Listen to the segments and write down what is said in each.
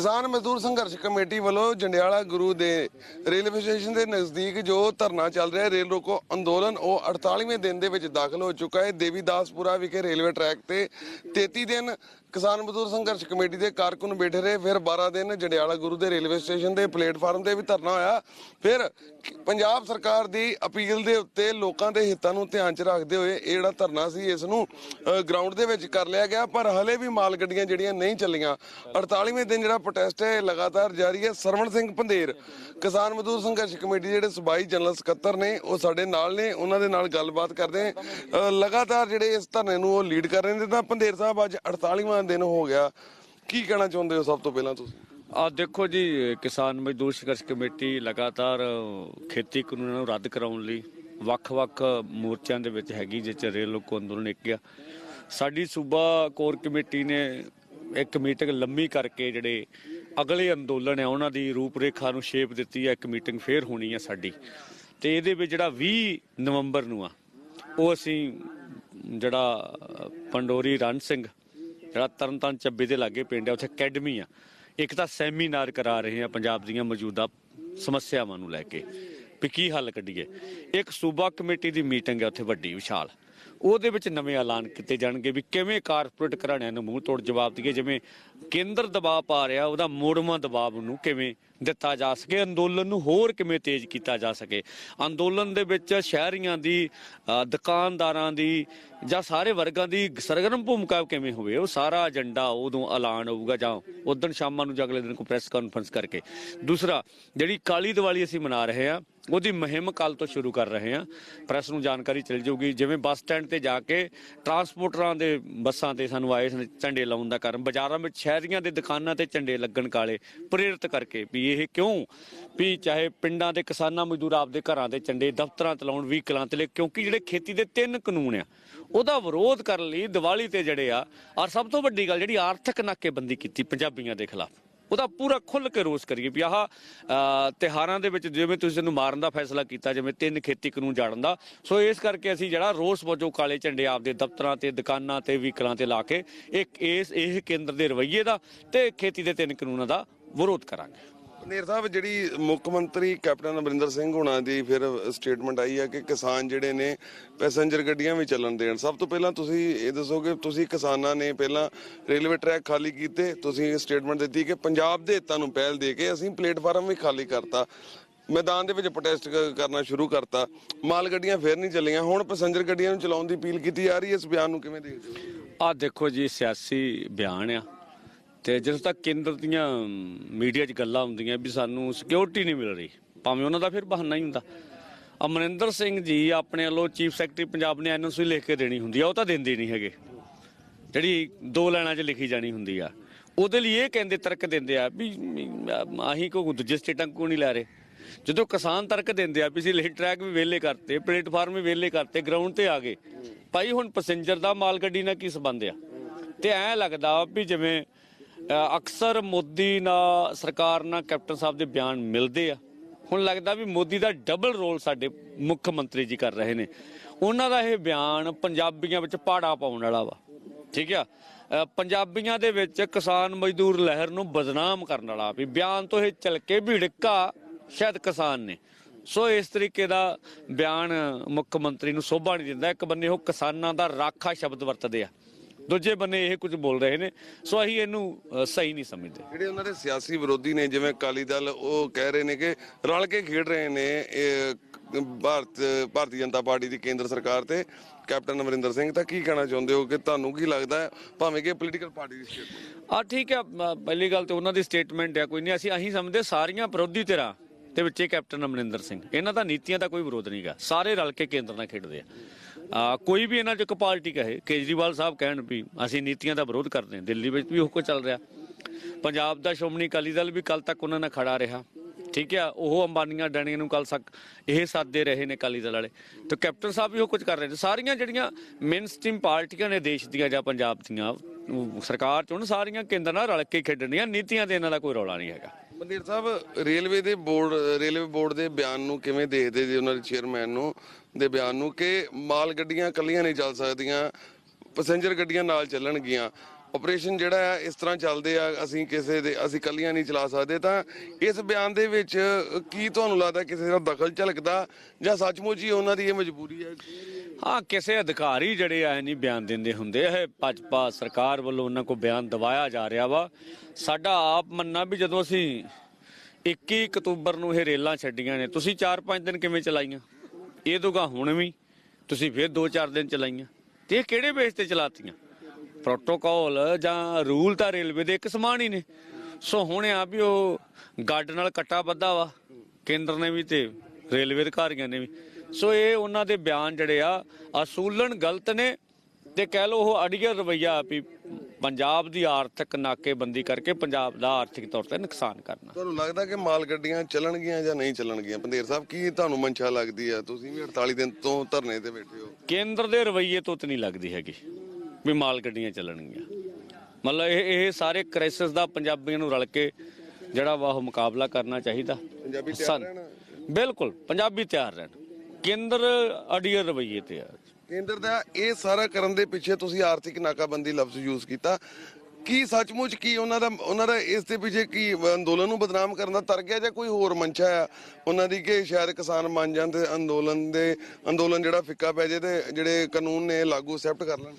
ਕਿਸਾਨ ਮਜ਼ਦੂਰ ਸੰਘਰਸ਼ ਕਮੇਟੀ ਵੱਲੋਂ ਜੰਡਿਆਲਾ ਗੁਰੂ ਦੇ ਰੇਲਵੇ ਸਟੇਸ਼ਨ ਦੇ ਨਜ਼ਦੀਕ ਜੋ ਧਰਨਾ ਚੱਲ ਰਿਹਾ ਹੈ, ਰੇਲ ਰੋਕੋ ਅੰਦੋਲਨ, ਉਹ 48ਵੇਂ ਦਿਨ ਦੇ ਵਿੱਚ ਦਾਖਲ ਹੋ ਚੁੱਕਾ ਹੈ। ਦੇਵੀਦਾਸਪੁਰਾ ਵਿਖੇ ਰੇਲਵੇ ਟਰੈਕ ਤੇ 33 ਦਿਨ ਕਿਸਾਨ ਮਜ਼ਦੂਰ ਸੰਘਰਸ਼ ਕਮੇਟੀ ਦੇ ਕਾਰਕੁਨ ਬੈਠੇ ਰਹੇ। ਫਿਰ 12 ਦਿਨ ਜੰਡਿਆਲਾ ਗੁਰੂ ਦੇ ਰੇਲਵੇ ਸਟੇਸ਼ਨ ਦੇ ਪਲੇਟਫਾਰਮ ਤੇ ਵੀ ਧਰਨਾ ਹੋਇਆ। ਫਿਰ ਪੰਜਾਬ ਸਰਕਾਰ ਦੀ ਅਪੀਲ ਦੇ ਉੱਤੇ ਲੋਕਾਂ ਦੇ ਹਿੱਤਾਂ ਨੂੰ ਧਿਆਨ 'ਚ ਰੱਖਦੇ ਹੋਏ ਇਹ ਜਿਹੜਾ ਧਰਨਾ ਸੀ, ਇਸ ਨੂੰ ਗਰਾਊਂਡ ਦੇ ਵਿੱਚ ਕਰ ਲਿਆ ਗਿਆ। ਪਰ ਹਲੇ ਵੀ ਮਾਲ ਗੱਡੀਆਂ ਜਿਹੜੀਆਂ ਨਹੀਂ ਚੱਲੀਆਂ। 48ਵੇਂ ਦਿਨ ਜਿਹੜਾ ਪ੍ਰੋਟੈਸਟ ਹੈ, ਇਹ ਲਗਾਤਾਰ ਜਾਰੀ ਹੈ। ਸਰਵਣ ਸਿੰਘ ਪੰਧੇਰ, ਕਿਸਾਨ ਮਜ਼ਦੂਰ ਸੰਘਰਸ਼ ਕਮੇਟੀ ਜਿਹੜੇ ਸਬਾਈ ਜਨਰਲ ਸਕੱਤਰ ਨੇ, ਉਹ ਸਾਡੇ ਨਾਲ ਨੇ। ਉਹਨਾਂ ਦੇ ਨਾਲ ਗੱਲਬਾਤ ਕਰਦੇ ਲਗਾਤਾਰ ਜਿਹੜੇ ਇਸ ਧਰਨੇ ਨੂੰ ਉਹ ਲੀਡ ਕਰ ਰਹੇ ਨੇ, ਤਾਂ ਪੰਦੇਰ ਸਾਹਿਬ ਅੱਜ 48ਵਾਂ ਦਿਨ ਹੋ ਗਿਆ? ਕੀ ਕਹਿਣਾ ਚਾਹੁੰਦੇ ਹੋ ਸਭ ਤੋਂ ਪਹਿਲਾਂ ਤੁਸੀਂ? ਆ ਦੇਖੋ ਜੀ, ਕਿਸਾਨ ਮਜ਼ਦੂਰ ਸੰਘਰਸ਼ ਕਮੇਟੀ ਲਗਾਤਾਰ ਖੇਤੀ ਕਾਨੂੰਨਾਂ ਨੂੰ ਰੱਦ ਕਰਾਉਣ ਲਈ ਵੱਖ-ਵੱਖ ਮੋਰਚਿਆਂ ਦੇ ਵਿੱਚ ਹੈਗੀ, ਜਿਸ ਚ ਰੇਲ ਲੋਕ ਅੰਦੋਲਨ ਇੱਕ ਆ ਸਾਡੀ ਸੂਬਾ ਕੋਰ ਕਮੇਟੀ ਨੇ ਇੱਕ ਮੀਟਿੰਗ ਲੰਮੀ ਕਰਕੇ ਜਿਹੜੇ ਅਗਲੇ ਅੰਦੋਲਨ ਆ ਉਹਨਾਂ ਦੀ ਰੂਪਰੇਖਾ ਨੂੰ ਸ਼ੇਪ ਦਿੱਤੀ ਹੈ, ਇੱਕ ਮੀਟਿੰਗ ਫੇਰ ਹੋਣੀ ਆ ਸਾਡੀ। ਤੇ ਇਹਦੇ ਵਿੱਚ ਜਿਹੜਾ 20 ਨਵੰਬਰ ਨੂੰ ਆ, ਉਹ ਅਸੀਂ ਜਿਹੜਾ ਪੰਡੋਰੀ ਰਣ ਸਿੰਘ ਜਿਹੜਾ ਤਰਨਤਾਰਨ ਚੱਬੇ ਦੇ ਲਾਗੇ ਪਿੰਡ ਹੈ ਉੱਥੇ ਅਕੈਡਮੀ ਆ। ਇੱਕ ਤਾਂ ਸੈਮੀਨਾਰ ਕਰਾ ਰਹੇ ਆ ਪੰਜਾਬ ਦੀਆਂ ਮੌਜੂਦਾ ਸਮੱਸਿਆਵਾਂ ਨੂੰ ਲੈ ਕੇ। ਵੀ ਕੀ ਹੱਲ ਕੱਢੀਏ? ਇੱਕ ਸੂਬਾ ਕਮੇਟੀ ਦੀ ਮੀਟਿੰਗ ਹੈ ਉੱਥੇ ਵੱਡੀ ਵਿਸ਼ਾਲ। ਉਹਦੇ ਵਿੱਚ ਨਵੇਂ ਐਲਾਨ ਕੀਤੇ ਜਾਣਗੇ ਵੀ ਕਿਵੇਂ ਕਾਰਪੋਰੇਟ ਘਰਾਣਿਆਂ ਨੂੰ ਮੂੰਹ ਤੋੜ ਜਵਾਬ ਦਈਏ, ਜਿਵੇਂ ਕੇਂਦਰ ਦਬਾਅ ਪਾ ਰਿਹਾ, ਉਹਦਾ ਮੋੜਵਾਂ ਦਬਾਅ ਨੂੰ ਕਿਵੇਂ ਦਿੱਤਾ ਜਾ ਸਕੇ, ਅੰਦੋਲਨ ਨੂੰ ਹੋਰ ਕਿਵੇਂ ਤੇਜ਼ ਕੀਤਾ ਜਾ ਸਕੇ। ਅੰਦੋਲਨ ਦੇ ਵਿੱਚ ਸ਼ਹਿਰੀਆਂ ਦੀ ਦੁਕਾਨਦਾਰਾਂ ਦੀ ਜਾਂ ਸਾਰੇ ਵਰਗਾਂ ਦੀ ਸਰਗਰਮ ਭੂਮਿਕਾ ਕਿਵੇਂ ਹੋਵੇ, ਉਹ ਸਾਰਾ ਏਜੰਡਾ ਉਦੋਂ ਐਲਾਨ ਹੋਊਗਾ ਜਾਂ ਉਦੋਂ ਸ਼ਾਮਾਂ ਨੂੰ ਜਾਂ ਅਗਲੇ ਦਿਨ ਕੋਈ ਪ੍ਰੈਸ ਕਾਨਫਰੰਸ ਕਰਕੇ। ਦੂਸਰਾ, ਜਿਹੜੀ ਕਾਲੀ ਦੀਵਾਲੀ ਅਸੀਂ ਮਨਾ ਰਹੇ ਹਾਂ ਉਹਦੀ ਮੁਹਿੰਮ ਕੱਲ ਤੋਂ ਸ਼ੁਰੂ ਕਰ ਰਹੇ ਹਾਂ। ਪ੍ਰੈਸ ਨੂੰ ਜਾਣਕਾਰੀ ਚੱਲ ਜਾਊਗੀ। ਜਿਵੇਂ ਬੱਸ ਸਟੈਂਡ ਤੇ ਜਾ ਕੇ ਟਰਾਂਸਪੋਰਟਰਾਂ ਦੇ ਬੱਸਾਂ ਤੇ ਸਾਨੂੰ ਆਏ ਸਨ ਝੰਡੇ ਲਾਉਣ ਦਾ ਕਾਰਨ। ਬਾਜ਼ਾਰਾਂ ਵਿੱਚ ਸ਼ਹਿਰੀਆਂ ਦੇ ਦੁਕਾਨਾਂ ਤੇ ਝੰਡੇ ਲੱਗਣ ਕਾਲੇ ਪ੍ਰੇਰਿਤ ਕਰਕੇ ਵੀ ਇਹ ਕਿਉਂ? ਵੀ ਚਾਹੇ ਪਿੰਡਾਂ ਦੇ ਕਿਸਾਨਾਂ ਮਜ਼ਦੂਰ ਆਪਦੇ ਘਰਾਂ ਦੇ ਝੰਡੇ ਦਫ਼ਤਰਾਂ ਤੇ ਲਾਉਣ, ਵਹੀਕਲਾਂ ਤੇ ਲੈ, ਕਿਉਂਕਿ ਜਿਹੜੇ ਖੇਤੀ ਦੇ ਤਿੰਨ ਕਾਨੂੰਨ ਆ, ਉਹਦਾ ਵਿਰੋਧ ਕਰਨ ਲਈ ਦੀਵਾਲੀ ਤੇ ਜਿਹੜੇ ਆ, ਔਰ ਸਭ ਤੋਂ ਵੱਡੀ ਗੱਲ ਜਿਹੜੀ ਆਰਥਿਕ ਨਾਕੇਬੰਦੀ ਕੀਤੀ ਪੰਜਾਬੀਆਂ ਦੇ ਖਿਲਾਫ। ਉਹਦਾ ਪੂਰਾ ਖੁੱਲ ਕੇ ਰੋਸ ਕਰੀਏ ਵੀ ਆਹ ਅ, ਤਿਉਹਾਰਾਂ ਦੇ ਵਿੱਚ ਜਿਵੇਂ ਤੁਸੀਂ ਇਹਨੂੰ ਮਾਰਨ ਦਾ ਫੈਸਲਾ ਕੀਤਾ ਜਿਵੇਂ ਤਿੰਨ ਖੇਤੀ ਕਾਨੂੰਨ ਜਾੜਨ ਦਾ ਸੋ ਇਸ ਕਰਕੇ ਅਸੀਂ ਜਿਹੜਾ ਰੋਸ ਵਜੋਂ ਕਾਲੇ ਝੰਡੇ ਆਪਦੇ ਦਫ਼ਤਰਾਂ ਤੇ ਦੁਕਾਨਾਂ ਤੇ ਵਹੀਕਲਾਂ ਤੇ ਲਾ ਕੇ ਇੱਕ ਇਸ ਇਹ ਕੇਂਦਰ ਦੇ ਰਵੱਈਏ ਦਾ ਤੇ ਖੇਤੀ ਦੇ ਤਿੰਨ ਕਾਨੂੰਨਾਂ ਦਾ ਵਿਰੋਧ ਕਰਾਂਗੇ। ਪੰਧੇਰ ਸਾਹਿਬ, ਜਿਹੜੀ ਮੁੱਖ ਮੰਤਰੀ ਕੈਪਟਨ ਅਮਰਿੰਦਰ ਸਿੰਘ ਹੁਣਾਂ ਦੀ ਫਿਰ ਸਟੇਟਮੈਂਟ ਆਈ ਹੈ ਕਿ ਕਿਸਾਨ ਜਿਹੜੇ ਨੇ ਪੈਸੇਂਜਰ ਗੱਡੀਆਂ ਵੀ ਚੱਲਣ ਦੇਣ। ਸਭ ਤੋਂ ਪਹਿਲਾਂ ਤੁਸੀਂ ਇਹ ਦੱਸੋ ਕਿ ਤੁਸੀਂ ਕਿਸਾਨਾਂ ਨੇ ਪਹਿਲਾਂ ਰੇਲਵੇ ਟਰੈਕ ਖਾਲੀ ਕੀਤੇ, ਤੁਸੀਂ ਸਟੇਟਮੈਂਟ ਦਿੱਤੀ ਕਿ ਪੰਜਾਬ ਦੇ ਹਿੱਤਾਂ ਨੂੰ ਪਹਿਲ ਦੇ ਕੇ ਅਸੀਂ ਪਲੇਟਫਾਰਮ ਵੀ ਖਾਲੀ ਕਰਤਾ। ਮੈਦਾਨ ਦੇ ਵਿੱਚ ਪ੍ਰੋਟੈਸਟ ਕਰਨਾ ਸ਼ੁਰੂ ਕਰਤਾ। ਮਾਲ ਗੱਡੀਆਂ ਫਿਰ ਨਹੀਂ ਚੱਲੀਆਂ। ਹੁਣ ਪੈਸੇਂਜਰ ਗੱਡੀਆਂ ਨੂੰ ਚਲਾਉਣ ਦੀ ਅਪੀਲ ਕੀਤੀ ਜਾ ਰਹੀ ਹੈ। ਇਸ ਬਿਆਨ ਨੂੰ ਕਿਵੇਂ ਦੇਖਦੇ ਹੋ? ਆ ਦੇਖੋ ਜੀ, ਸਿਆਸੀ ਬਿਆਨ ਆ। ਤੇ ਜਦੋਂ ਤੱਕ ਕੇਂਦਰ ਦੀਆਂ ਮੀਡੀਆ 'ਚ ਗੱਲਾਂ ਹੁੰਦੀਆਂ ਵੀ ਸਾਨੂੰ ਸਿਕਿਉਰਿਟੀ ਨਹੀਂ ਮਿਲ ਰਹੀ, ਭਾਵੇਂ ਉਹਨਾਂ ਦਾ ਫਿਰ ਬਹਾਨਾ ਹੀ ਹੁੰਦਾ। ਅਮਰਿੰਦਰ ਸਿੰਘ ਜੀ ਆਪਣੇ ਵੱਲੋਂ ਚੀਫ ਸੈਕਟਰੀ ਪੰਜਾਬ ਨੇ ਐਨਓਸੀ ਲਿਖ ਕੇ ਦੇਣੀ ਹੁੰਦੀ ਆ, ਉਹ ਤਾਂ ਦਿੰਦੇ ਨਹੀਂ ਹੈਗੇ। ਜਿਹੜੀ ਦੋ ਲਾਈਨਾਂ 'ਚ ਲਿਖੀ ਜਾਣੀ ਹੁੰਦੀ ਆ। ਉਹਦੇ ਲਈ ਇਹ ਕਹਿੰਦੇ, ਤਰਕ ਦਿੰਦੇ ਆ ਵੀ ਆਹੀ ਕੋ ਦੂਜੇ ਸਟੇਟਾਂ ਕੋ ਨਹੀਂ ਲੈ ਰਹੇ। ਜਦੋਂ ਕਿਸਾਨ ਤਰਕ ਦਿੰਦੇ ਆ, ਵੀ ਅਸੀਂ ਲੇਟ ਟਰੈਕ ਵੀ ਵਿਹਲੇ ਕਰਤੇ ਪਲੇਟਫਾਰਮ ਵੀ ਵਿਹਲੇ ਕਰਤੇ ਗਰਾਊਂਡ ਤੇ ਆ ਗਏ। ਭਾਈ ਹੁਣ ਪੈਸੇਂਜਰ ਦਾ ਮਾਲ ਗੱਡੀ ਨਾਲ ਕੀ ਸੰਬੰਧ ਆ? ਤੇ ਐ ਲੱਗਦਾ ਵੀ ਜਿਵੇਂ ਅਕਸਰ ਮੋਦੀ ਨਾਲ ਸਰਕਾਰ ਨਾਲ ਕੈਪਟਨ ਸਾਹਿਬ ਦੇ ਬਿਆਨ ਮਿਲਦੇ ਆ। ਹੁਣ ਲੱਗਦਾ ਵੀ ਮੋਦੀ ਦਾ ਡਬਲ ਰੋਲ ਸਾਡੇ ਮੁੱਖ ਮੰਤਰੀ ਜੀ ਕਰ ਰਹੇ ਨੇ। ਉਹਨਾਂ ਦਾ ਇਹ ਬਿਆਨ ਪੰਜਾਬੀਆਂ ਵਿੱਚ ਪਾੜਾ ਪਾਉਣ ਵਾਲਾ ਵਾ। ਠੀਕ ਆ? ਪੰਜਾਬੀਆਂ ਦੇ ਵਿੱਚ ਕਿਸਾਨ ਮਜ਼ਦੂਰ ਲਹਿਰ ਨੂੰ ਬਦਨਾਮ ਕਰਨ ਵਾਲਾ ਵੀ ਬਿਆਨ ਤੋਂ ਇਹ ਚਲ ਕੇ ਭਿੜਕਾ ਸ਼ਾਇਦ ਕਿਸਾਨ ਨੇ। ਸੋ ਇਸ ਤਰੀਕੇ ਦਾ ਬਿਆਨ ਮੁੱਖ ਮੰਤਰੀ ਨੂੰ ਸੋਭਾ ਨਹੀਂ ਦਿੰਦਾ। ਇੱਕ ਬੰਨੇ ਉਹ ਕਿਸਾਨਾਂ ਦਾ ਰਾਖਾ ਸ਼ਬਦ ਵਰਤਦੇ ਆ। ਦੂਜੇ ਬੰਨੇ ਇਹ ਕੁਝ ਬੋਲ ਰਹੇ ਨੇ ਸੋ ਅਸੀਂ ਇਹਨੂੰ ਸਹੀ ਨਹੀਂ ਸਮਝਦੇ। ਜਿਹੜੇ ਉਹਨਾਂ ਦੇ ਸਿਆਸੀ ਵਿਰੋਧੀ ਨੇ ਜਿਵੇਂ ਅਕਾਲੀ ਦਲ ਉਹ ਕਹਿ ਰਹੇ ਨੇ ਕਿ ਰਲ ਕੇ ਖੇਡ ਰਹੇ ਨੇ ਇਹ ਭਾਰਤ ਭਾਰਤੀ ਜਨਤਾ ਪਾਰਟੀ ਦੀ ਕੇਂਦਰ ਸਰਕਾਰ ਤੇ ਕੈਪਟਨ ਅਮਰਿੰਦਰ ਸਿੰਘ ਤਾਂ ਕੀ ਕਹਿਣਾ ਚਾਹੁੰਦੇ ਹੋ ਕਿ ਤੁਹਾਨੂੰ ਕੀ ਲੱਗਦਾ ਭਾਵੇਂ ਕਿ ਪੋਲੀਟੀਕਲ ਪਾਰਟੀ ਦੀ ਸਟੇਟਮੈਂਟ ਆ ਠੀਕ ਹੈ ਪਹਿਲੀ ਗੱਲ ਤੇ ਉਹਨਾਂ ਦੀ ਸਟੇਟਮੈਂਟ ਹੈ ਕੋਈ ਨਹੀਂ ਅਸੀਂ ਅਸੀਂ ਸਮਝਦੇ ਸਾਰੀਆਂ ਵਿਰੋਧੀ ਧਿਰਾਂ ਤੇ ਵਿੱਚੇ ਕੈਪਟਨ ਅਮਰਿੰਦਰ ਸਿੰਘ। ਇਹਨਾਂ ਦਾ ਨੀਤੀਆਂ ਦਾ ਕੋਈ ਵਿਰੋਧ ਨਹੀਂਗਾ ਸਾਰੇ ਰਲ ਕੇ ਕੇਂਦਰ ਨਾਲ ਖੇਡਦੇ ਆ। ਕੋਈ ਵੀ ਇਹਨਾਂ ਚ ਇੱਕ ਪਾਰਟੀ ਕਹੇ, ਕੇਜਰੀਵਾਲ ਸਾਹਿਬ ਕਹਿਣ ਵੀ ਅਸੀਂ ਨੀਤੀਆਂ ਦਾ ਵਿਰੋਧ ਕਰਦੇ ਹਾਂ, ਦਿੱਲੀ ਵਿੱਚ ਵੀ ਉਹ ਕੁਝ ਚੱਲ ਰਿਹਾ। ਪੰਜਾਬ ਦਾ ਸ਼੍ਰੋਮਣੀ ਅਕਾਲੀ ਦਲ ਵੀ ਕੱਲ ਤੱਕ ਉਹਨਾਂ ਨਾਲ ਖੜਾ ਰਿਹਾ। ਠੀਕ ਆ, ਉਹ ਅੰਬਾਨੀਆਂ ਡਾਣੀਆਂ ਨੂੰ ਕੱਲ ਤੱਕ ਇਹ ਸਾਥ ਰਹੇ ਨੇ ਅਕਾਲੀ ਦਲ ਵਾਲੇ। ਤੇ ਕੈਪਟਨ ਸਾਹਿਬ ਵੀ ਉਹ ਕੁਝ ਕਰ ਰਹੇ ਨੇ। ਸਾਰੀਆਂ ਜਿਹੜੀਆਂ ਮੇਨ ਸਟ੍ਰੀਮ ਪਾਰਟੀਆਂ ਨੇ ਦੇਸ਼ ਦੀਆਂ ਜਾਂ ਪੰਜਾਬ ਦੀਆਂ ਸਰਕਾਰ ਚ ਸਾਰੀਆਂ ਕੇਂਦਰ ਨਾਲ ਰਲ ਕੇ ਖੇਡਣੀਆਂ, ਨੀਤੀਆਂ ਦੇ ਇਹਨਾਂ ਦਾ ਕੋਈ ਰੌਲਾ ਨਹੀਂ ਹੈਗਾ। ਮਨਦੀਰ ਸਾਹਿਬ, ਰੇਲਵੇ ਦੇ ਬੋਰਡ, ਰੇਲਵੇ ਬੋਰਡ ਦੇ ਬਿਆਨ ਨੂੰ ਕਿਵੇਂ ਦੇਖਦੇ ਜੀ ਉਹਨਾਂ ਦੇ ਚੇਅਰਮੈਨ ਨੂੰ? ਦੇ ਬਿਆਨ ਨੂੰ ਕਿ ਮਾਲ ਗੱਡੀਆਂ ਇਕੱਲੀਆਂ ਨਹੀਂ ਚੱਲ ਸਕਦੀਆਂ, ਪੈਸੇਂਜਰ ਗੱਡੀਆਂ ਨਾਲ ਚੱਲਣਗੀਆਂ। ਆਪਰੇਸ਼ਨ ਜਿਹੜਾ ਆ, ਇਸ ਤਰ੍ਹਾਂ ਚੱਲਦੇ ਆ, ਅਸੀਂ ਕਿਸੇ ਦੇ, ਅਸੀਂ ਕੱਲੀਆਂ ਨਹੀਂ ਚਲਾ ਸਕਦੇ। ਤਾਂ ਇਸ ਬਿਆਨ ਦੇ ਵਿੱਚ ਕੀ ਤੁਹਾਨੂੰ ਲੱਗਦਾ ਕਿਸੇ ਦਾ ਦਖਲ ਝਲਕਦਾ ਜਾਂ ਸੱਚਮੁੱਚ ਹੀ ਉਹਨਾਂ ਦੀ ਇਹ ਮਜਬੂਰੀ ਹੈ ਹਾਂ, ਕਿਸੇ ਅਧਿਕਾਰੀ ਜਿਹੜੇ ਆਏ ਨਹੀਂ ਬਿਆਨ ਦਿੰਦੇ ਹੁੰਦੇ। ਇਹ ਭਾਜਪਾ ਸਰਕਾਰ ਵੱਲੋਂ ਉਹਨਾਂ ਕੋ ਬਿਆਨ ਦਵਾਇਆ ਜਾ ਰਿਹਾ ਵਾ। ਸਾਡਾ ਆਪ ਮੰਨਣਾ ਵੀ ਜਦੋਂ ਅਸੀਂ 21 ਅਕਤੂਬਰ ਨੂੰ ਇਹ ਰੇਲਾਂ ਛੱਡੀਆਂ ਨੇ, ਤੁਸੀਂ 4-5 ਦਿਨ ਕਿਵੇਂ ਚਲਾਈਆਂ? ਇਹ ਦੋਗਾ ਹੁਣ ਵੀ ਤੁਸੀਂ ਫਿਰ 2-4 ਦਿਨ ਚਲਾਈਆਂ ਤੇ ਇਹ ਕਿਹੜੇ ਬੇਸ ਤੇ ਚਲਾਤੀਆਂ? ਪ੍ਰੋਟੋਕਾਲ ਜਾਂ ਰੂਲ ਤਾਂ ਰੇਲਵੇ ਦੇ ਇੱਕ ਸਮਾਨ ਹੀ ਨੇ। ਸੋ ਹੁਣ ਆ ਵੀ ਉਹ ਗੱਡ ਨਾਲ ਕੱਟਾ ਬੱਧਾ ਵਾ, ਕੇਂਦਰ ਨੇ ਵੀ ਤੇ ਰੇਲਵੇ ਅਧਿਕਾਰੀਆਂ ਨੇ ਵੀ। ਸੋ ਇਹ ਉਹਨਾਂ ਦੇ ਬਿਆਨ ਜਿਹੜੇ ਆ ਅਸੂਲਨ ਗਲਤ ਨੇ ਤੇ ਕਹਿ ਲੋ ਉਹ ਅੜੀਅਰ ਰਵਈਆ ਵੀ ਪੰਜਾਬ ਦੀ ਆਰਥਿਕ ਨਾਕੇਬੰਦੀ ਕਰਕੇ ਪੰਜਾਬ ਦਾ ਆਰਥਿਕ ਤੌਰ ਤੇ ਨੁਕਸਾਨ ਕਰਨਾ। ਤੁਹਾਨੂੰ ਲੱਗਦਾ ਕਿ ਮਾਲ ਗੱਡੀਆਂ ਚੱਲਣਗੀਆਂ ਜਾਂ ਨਹੀਂ ਚੱਲਣਗੀਆਂ? ਪੰਦੇਰ ਸਾਹਿਬ ਕੀ ਤੁਹਾਨੂੰ ਮਨਸ਼ਾ ਲੱਗਦੀ ਆ? ਤੁਸੀਂ ਵੀ 48 ਦਿਨ ਤੋਂ ਧਰਨੇ ਤੇ ਬੈਠੇ ਹੋ। ਕੇਂਦਰ ਦੇ ਰਵਈਏ ਤੋਂ ਤਾਂ ਨਹੀਂ ਲੱਗਦੀ ਹੈਗੀ ਵੀ ਮਾਲ ਗੱਡੀਆਂ ਚੱਲਣਗੀਆਂ। ਮਤਲਬ ਇਹ ਇਹ ਸਾਰੇ ਕ੍ਰਾਈਸਿਸ ਦਾ ਪੰਜਾਬੀਆਂ ਨੂੰ ਰਲ ਕੇ ਜਿਹੜਾ ਵਾ ਉਹ ਮੁਕਾਬਲਾ ਕਰਨਾ ਚਾਹੀਦਾ। ਪੰਜਾਬੀ ਤਿਆਰ ਰਹਿਣਾ। ਬਿਲਕੁਲ ਪੰਜਾਬੀ ਤਿਆਰ ਰਹਿਣ। ਕੇਂਦਰ ਅੜੀਅਰ ਰਵਈਏ ਤੇ ਆ। ਕੇਂਦਰ ਦਾ ਇਹ ਸਾਰਾ ਕਰਨ ਦੇ ਪਿੱਛੇ ਤੁਸੀਂ ਆਰਥਿਕ ਨਾਕਾਬੰਦੀ ਲਫ਼ਜ਼ ਯੂਜ਼ ਕੀਤਾ। ਕੀ ਸੱਚਮੁੱਚ ਕੀ ਉਹਨਾਂ ਦਾ ਉਹਨਾਂ ਦਾ ਇਸ ਦੇ ਪਿੱਛੇ ਕੀ ਅੰਦੋਲਨ ਨੂੰ ਬਦਨਾਮ ਕਰਨ ਦਾ ਤਰਕ ਹੈ ਜਾਂ ਕੋਈ ਹੋਰ ਮਨਸ਼ਾ ਆ? ਉਹਨਾਂ ਦੀ ਕਿ ਸ਼ਾਇਦ ਕਿਸਾਨ ਮੰਨ ਜਾਣ ਤੇ ਅੰਦੋਲਨ ਦੇ, ਅੰਦੋਲਨ ਜਿਹੜਾ ਫਿੱਕਾ ਪੈ ਜੇ ਤੇ ਜਿਹੜੇ ਕਾਨੂੰਨ ਨੇ ਲਾਗੂ ਐਕਸੈਪਟ ਕਰ ਲੈਣ।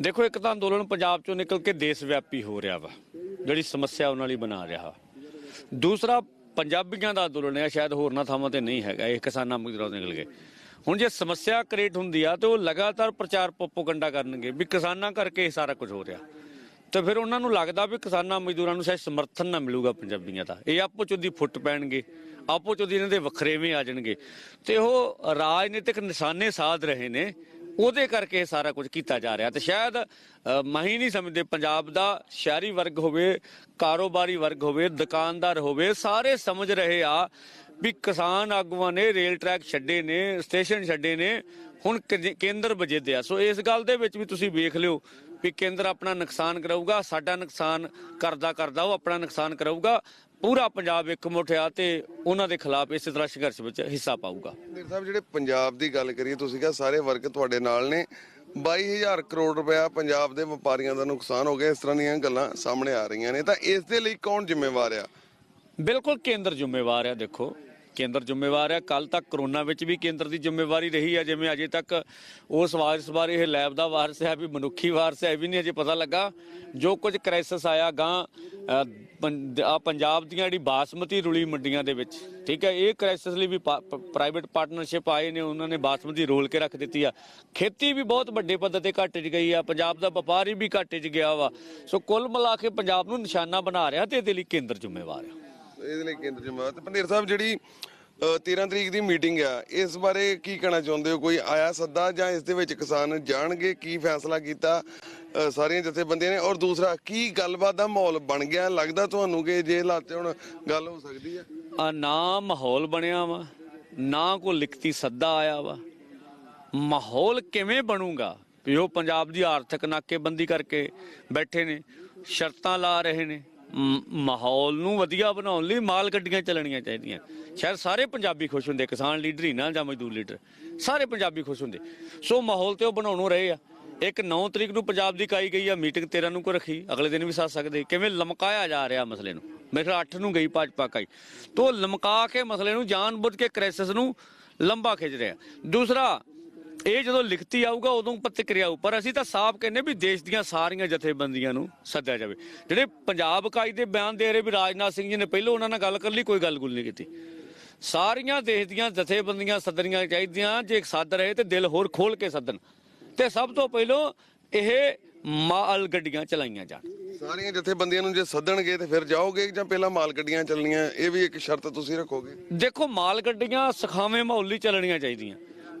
ਦੇਖੋ, ਇੱਕ ਤਾਂ ਅੰਦੋਲਨ ਪੰਜਾਬ ਚੋਂ ਨਿਕਲ ਕੇ ਦੇਸ਼ ਵਿਆਪੀ ਹੋ ਰਿਹਾ ਵਾ, ਜਿਹੜੀ ਸਮੱਸਿਆ ਉਹਨਾਂ ਲਈ ਬਣਾ ਰਿਹਾ ਦੂਸਰਾ, ਪੰਜਾਬੀਆਂ ਦਾ ਅੰਦੋਲਨ ਹੈ, ਸ਼ਾਇਦ ਹੋਰਨਾਂ ਥਾਵਾਂ ਤੇ ਨਹੀਂ ਹੈਗਾ, ਇਹ ਕਿਸਾਨਾਂ ਮਜ਼ਦੂਰਾਂ ਨਿਕਲ ਕੇ ਹੁਣ ਜੇ ਸਮੱਸਿਆ ਕ੍ਰੀਏਟ ਹੁੰਦੀ ਆ ਤੇ ਉਹ ਲਗਾਤਾਰ ਪ੍ਰਚਾਰ ਪੋਪੋਗੰਡਾ ਕਰਨਗੇ ਵੀ ਕਿਸਾਨਾਂ ਕਰਕੇ ਇਹ ਸਾਰਾ ਕੁਝ ਹੋ ਰਿਹਾ। ਤੇ ਫਿਰ ਉਹਨਾਂ ਨੂੰ ਲੱਗਦਾ ਵੀ ਕਿਸਾਨਾਂ ਮਜ਼ਦੂਰਾਂ ਨੂੰ ਸ਼ਾਇਦ ਸਮਰਥਨ ਨਾ ਮਿਲੂਗਾ ਪੰਜਾਬੀਆਂ ਦਾ। ਇਹ ਆਪੋ ਚ ਦੀ ਫੁੱਟ ਪੈਣਗੇ, ਆਪੋ ਚ ਦੀ ਇਹਨਾਂ ਦੇ ਵੱਖਰੇਵੇਂ ਆ ਜਾਣਗੇ। ਤੇ ਉਹ ਰਾਜਨੀਤਿਕ ਨਿਸ਼ਾਨੇ ਸਾਧ ਰਹੇ ਨੇ, ਉਹਦੇ ਕਰਕੇ ਇਹ ਸਾਰਾ ਕੁਝ ਕੀਤਾ ਜਾ ਰਿਹਾ। ਤੇ ਸ਼ਾਇਦ ਮਹੀ ਨਹੀਂ ਸਮਝਦੇ, ਪੰਜਾਬ ਦਾ ਸ਼ਹਿਰੀ ਵਰਗ ਹੋਵੇ, ਕਾਰੋਬਾਰੀ ਵਰਗ ਹੋਵੇ, ਦੁਕਾਨਦਾਰ ਹੋਵੇ, ਸਾਰੇ ਸਮਝ ਰਹੇ ਆ ਵੀ ਕਿਸਾਨ ਆਗੂਆਂ ਨੇ ਰੇਲ ਟਰੈਕ ਛੱਡੇ ਨੇ ਸਟੇਸ਼ਨ ਛੱਡੇ ਨੇ ਹੁਣ ਕੇਂਦਰ ਵਜੇਦੇ ਆ ਸੋ ਇਸ ਗੱਲ ਦੇ ਵਿੱਚ ਵੀ ਤੁਸੀਂ ਵੇਖ ਲਿਓ ਵੀ ਕੇਂਦਰ ਆਪਣਾ ਨੁਕਸਾਨ ਕਰਾਊਗਾ ਸਾਡਾ ਨੁਕਸਾਨ ਕਰਦਾ ਕਰਦਾ ਉਹ ਆਪਣਾ ਨੁਕਸਾਨ ਕਰਾਊਗਾ ਪੂਰਾ ਪੰਜਾਬ ਇਕਮੁੱਠ ਆ ਤੇ ਉਹਨਾਂ ਦੇ ਖਿਲਾਫ ਇਸੇ ਤਰ੍ਹਾਂ ਸੰਘਰਸ਼ ਵਿੱਚ ਹਿੱਸਾ ਪਾਊਗਾ। ਪੰਦੇਰ ਸਾਹਿਬ ਜਿਹੜੇ ਪੰਜਾਬ ਦੀ ਗੱਲ ਕਰੀਏ ਤੁਸੀਂ ਕਿਹਾ ਸਾਰੇ ਵਰਗ ਤੁਹਾਡੇ ਨਾਲ ਨੇ 22000 ਕਰੋੜ ਰੁਪਇਆ ਪੰਜਾਬ ਦੇ ਵਪਾਰੀਆਂ ਦਾ ਨੁਕਸਾਨ ਹੋ ਗਿਆ ਇਸ ਤਰ੍ਹਾਂ ਦੀਆਂ ਗੱਲਾਂ ਸਾਹਮਣੇ ਆ ਰਹੀਆਂ ਨੇ। ਤਾਂ ਇਸ ਦੇ ਲਈ ਕੌਣ ਜ਼ਿੰਮੇਵਾਰ ਆ? ਬਿਲਕੁਲ ਕੇਂਦਰ ਜ਼ਿੰਮੇਵਾਰ ਆ ਦੇਖੋ। ਕੇਂਦਰ ਜ਼ਿੰਮੇਵਾਰ ਆ ਕੱਲ ਤੱਕ ਕਰੋਨਾ ਵਿੱਚ ਵੀ ਕੇਂਦਰ ਦੀ ਜ਼ਿੰਮੇਵਾਰੀ ਰਹੀ ਆ, ਜਿਵੇਂ ਅਜੇ ਤੱਕ ਉਸ ਵਾਇਰਸ ਬਾਰੇ ਇਹ ਲੈਬ ਦਾ ਵਾਇਰਸ ਹੈ ਵੀ ਮਨੁੱਖੀ ਵਾਇਰਸ ਹੈ, ਇਹ ਵੀ ਨਹੀਂ ਅਜੇ ਪਤਾ ਲੱਗਾ। ਜੋ ਕੁਝ ਕ੍ਰਾਈਸਿਸ ਆਇਆ ਗਾਂ ਆ ਪੰਜਾਬ ਦੀਆਂ ਜਿਹੜੀ ਬਾਸਮਤੀ ਰੁਲੀ ਮੰਡੀਆਂ ਦੇ ਵਿੱਚ, ਠੀਕ ਹੈ, ਇਹ ਕ੍ਰਾਈਸਿਸ ਲਈ ਵੀ ਪ੍ਰਾਈਵੇਟ ਪਾਰਟਨਰਸ਼ਿਪ ਆਏ ਨੇ, ਉਹਨਾਂ ਨੇ ਬਾਸਮਤੀ ਰੋਲ ਕੇ ਰੱਖ ਦਿੱਤੀ ਆ। ਖੇਤੀ ਵੀ ਬਹੁਤ ਵੱਡੇ ਪੱਧਰ ਤੇ ਘਾਟੇ ਗਈ ਆ, ਪੰਜਾਬ ਦਾ ਵਪਾਰੀ ਵੀ ਘਾਟੇ 'ਚ ਗਿਆ ਵਾ। ਸੋ ਕੁੱਲ ਮਿਲਾ ਕੇ ਪੰਜਾਬ ਨੂੰ ਨਿਸ਼ਾਨਾ ਬਣਾ ਰਿਹਾ ਤੇ ਇਹਦੇ ਲਈ ਕੇਂਦਰ ਜ਼ਿੰਮੇਵਾਰ ਆ। ਇਹਦੇ ਲਈ ਕੇਂਦਰ ਜ਼ਿੰਮੇਵਾਰ ਤੇ ਪੰਦੇਰ ਸਾਹਿਬ, ਜਿਹੜੀ 13 ਤਰੀਕ ਦੀ ਮੀਟਿੰਗ ਆ। ਇਸ ਬਾਰੇ ਕੀ ਕਹਿਣਾ ਚਾਹੁੰਦੇ ਹੋ? ਕੋਈ ਆਇਆ ਸੱਦਾ ਜਾਂ ਇਸ ਦੇ ਵਿੱਚ ਕਿਸਾਨ ਜਾਣਗੇ ਕੀ ਫੈਸਲਾ ਕੀਤਾ? ਸਾਰੀਆਂ ਜਥੇਬੰਦੀਆਂ ਨੇ। ਔਰ ਦੂਸਰਾ, ਕੀ ਗੱਲਬਾਤ ਦਾ ਮਾਹੌਲ ਬਣ ਗਿਆ? ਲੱਗਦਾ ਤੁਹਾਨੂੰ ਕਿ ਜੇ ਹਾਲਾਤ ਹੁਣ ਗੱਲ ਹੋ ਸਕਦੀ ਆ? ਆ ਨਾ ਮਾਹੌਲ ਬਣਿਆ ਵਾ, ਨਾ ਕੋ ਲਿਖਤੀ ਸੱਦਾ ਆਇਆ ਵਾ। ਮਾਹੌਲ ਕਿਵੇਂ ਬਣੂਗਾ? ਵੀ ਉਹ ਪੰਜਾਬ ਦੀ ਆਰਥਿਕ ਨਾਕੇਬੰਦੀ ਕਰਕੇ ਬੈਠੇ ਨੇ, ਸ਼ਰਤਾਂ ਲਾ ਰਹੇ ਨੇ। ਮ- ਮਾਹੌਲ ਨੂੰ ਵਧੀਆ ਬਣਾਉਣ ਲਈ ਮਾਲ ਗੱਡੀਆਂ ਚੱਲਣੀਆਂ ਚਾਹੀਦੀਆਂ। ਸ਼ਾਇਦ ਸਾਰੇ ਪੰਜਾਬੀ ਖੁਸ਼ ਹੁੰਦੇ, ਕਿਸਾਨ ਲੀਡਰ ਹੀ ਨਾ ਜਾਂ ਮਜ਼ਦੂਰ ਲੀਡਰ। ਸਾਰੇ ਪੰਜਾਬੀ ਖੁਸ਼ ਹੁੰਦੇ। ਸੋ ਮਾਹੌਲ ਤੇ ਉਹ ਬਣਾਉਣੋਂ ਰਹੇ ਆ। ਇੱਕ 9 ਤਰੀਕ ਨੂੰ ਪੰਜਾਬ ਦੀ ਕਾਈ ਗਈ ਆ, ਮੀਟਿੰਗ 13 ਨੂੰ ਕੋ ਰੱਖੀ, ਅਗਲੇ ਦਿਨ ਵੀ ਸੱਦ ਸਕਦੇ। ਕਿਵੇਂ ਲਮਕਾਇਆ ਜਾ ਰਿਹਾ ਮਸਲੇ ਨੂੰ? ਮੇਰੇ ਖਿਆਲ 8 ਨੂੰ ਗਈ ਭਾਜਪਾ ਕਾਈ। ਤੋਂ ਲਮਕਾ ਕੇ ਮਸਲੇ ਨੂੰ, ਜਾਣਬੁੱਝ ਕੇ ਕ੍ਰਾਈਸਿਸ ਨੂੰ ਲੰਬਾ ਖਿੱਚ ਰਿਹਾ। ਦੂਸਰਾ ਇਹ ਜਦੋਂ ਲਿਖਤੀ ਆਊਗਾ ਉਦੋਂ ਪ੍ਰਤੀਕਿਰਿਆ ਆਊ। ਪਰ ਅਸੀਂ ਤਾਂ ਸਾਫ਼ ਕਹਿੰਨੇ ਵੀ ਦੇਸ਼ ਦੀਆਂ ਸਾਰੀਆਂ ਜਥੇਬੰਦੀਆਂ ਨੂੰ ਸੱਦਿਆ ਜਾਵੇ। ਜਿਹੜੇ ਪੰਜਾਬ ਇਕਾਈ ਦੇ ਬਿਆਨ ਦੇ ਰਹੇ ਵੀ ਰਾਜਨਾਥ ਸਿੰਘ ਜੀ ਨੇ ਪਹਿਲਾਂ ਉਹਨਾਂ ਨਾਲ ਗੱਲ ਕਰ ਲਈ ਕੋਈ ਗੱਲ ਗੁੱਲ ਨਹੀਂ ਕੀਤੀ। ਸਾਰੀਆਂ ਦੇਸ਼ ਦੀਆਂ ਜਥੇਬੰਦੀਆਂ ਸੱਦਣੀਆਂ ਚਾਹੀਦੀਆਂ ਜੇ ਸੱਦ ਰਹੇ ਤੇ ਦਿਲ ਹੋਰ ਖੋਲ ਕੇ ਸੱਦਣ। ਤੇ ਸਭ ਤੋਂ ਪਹਿਲਾਂ ਇਹ ਮਾਲ ਗੱਡੀਆਂ ਚਲਾਈਆਂ ਜਾਣ। ਸਾਰੀਆਂ ਜਥੇਬੰਦੀਆਂ ਨੂੰ ਜੇ ਸੱਦਣਗੇ ਤੇ ਫਿਰ ਜਾਓਗੇ ਜਾਂ ਪਹਿਲਾਂ ਮਾਲ ਗੱਡੀਆਂ ਚੱਲਣੀਆਂ? ਇਹ ਵੀ ਇੱਕ ਸ਼ਰਤ ਤੁਸੀਂ ਰੱਖੋਗੇ? ਦੇਖੋ ਮਾਲ ਗੱਡੀਆਂ ਸਖਾਵੇਂ ਮਾਹੌਲ ਚੱਲਣੀਆਂ ਚਾਹੀਦੀਆਂ।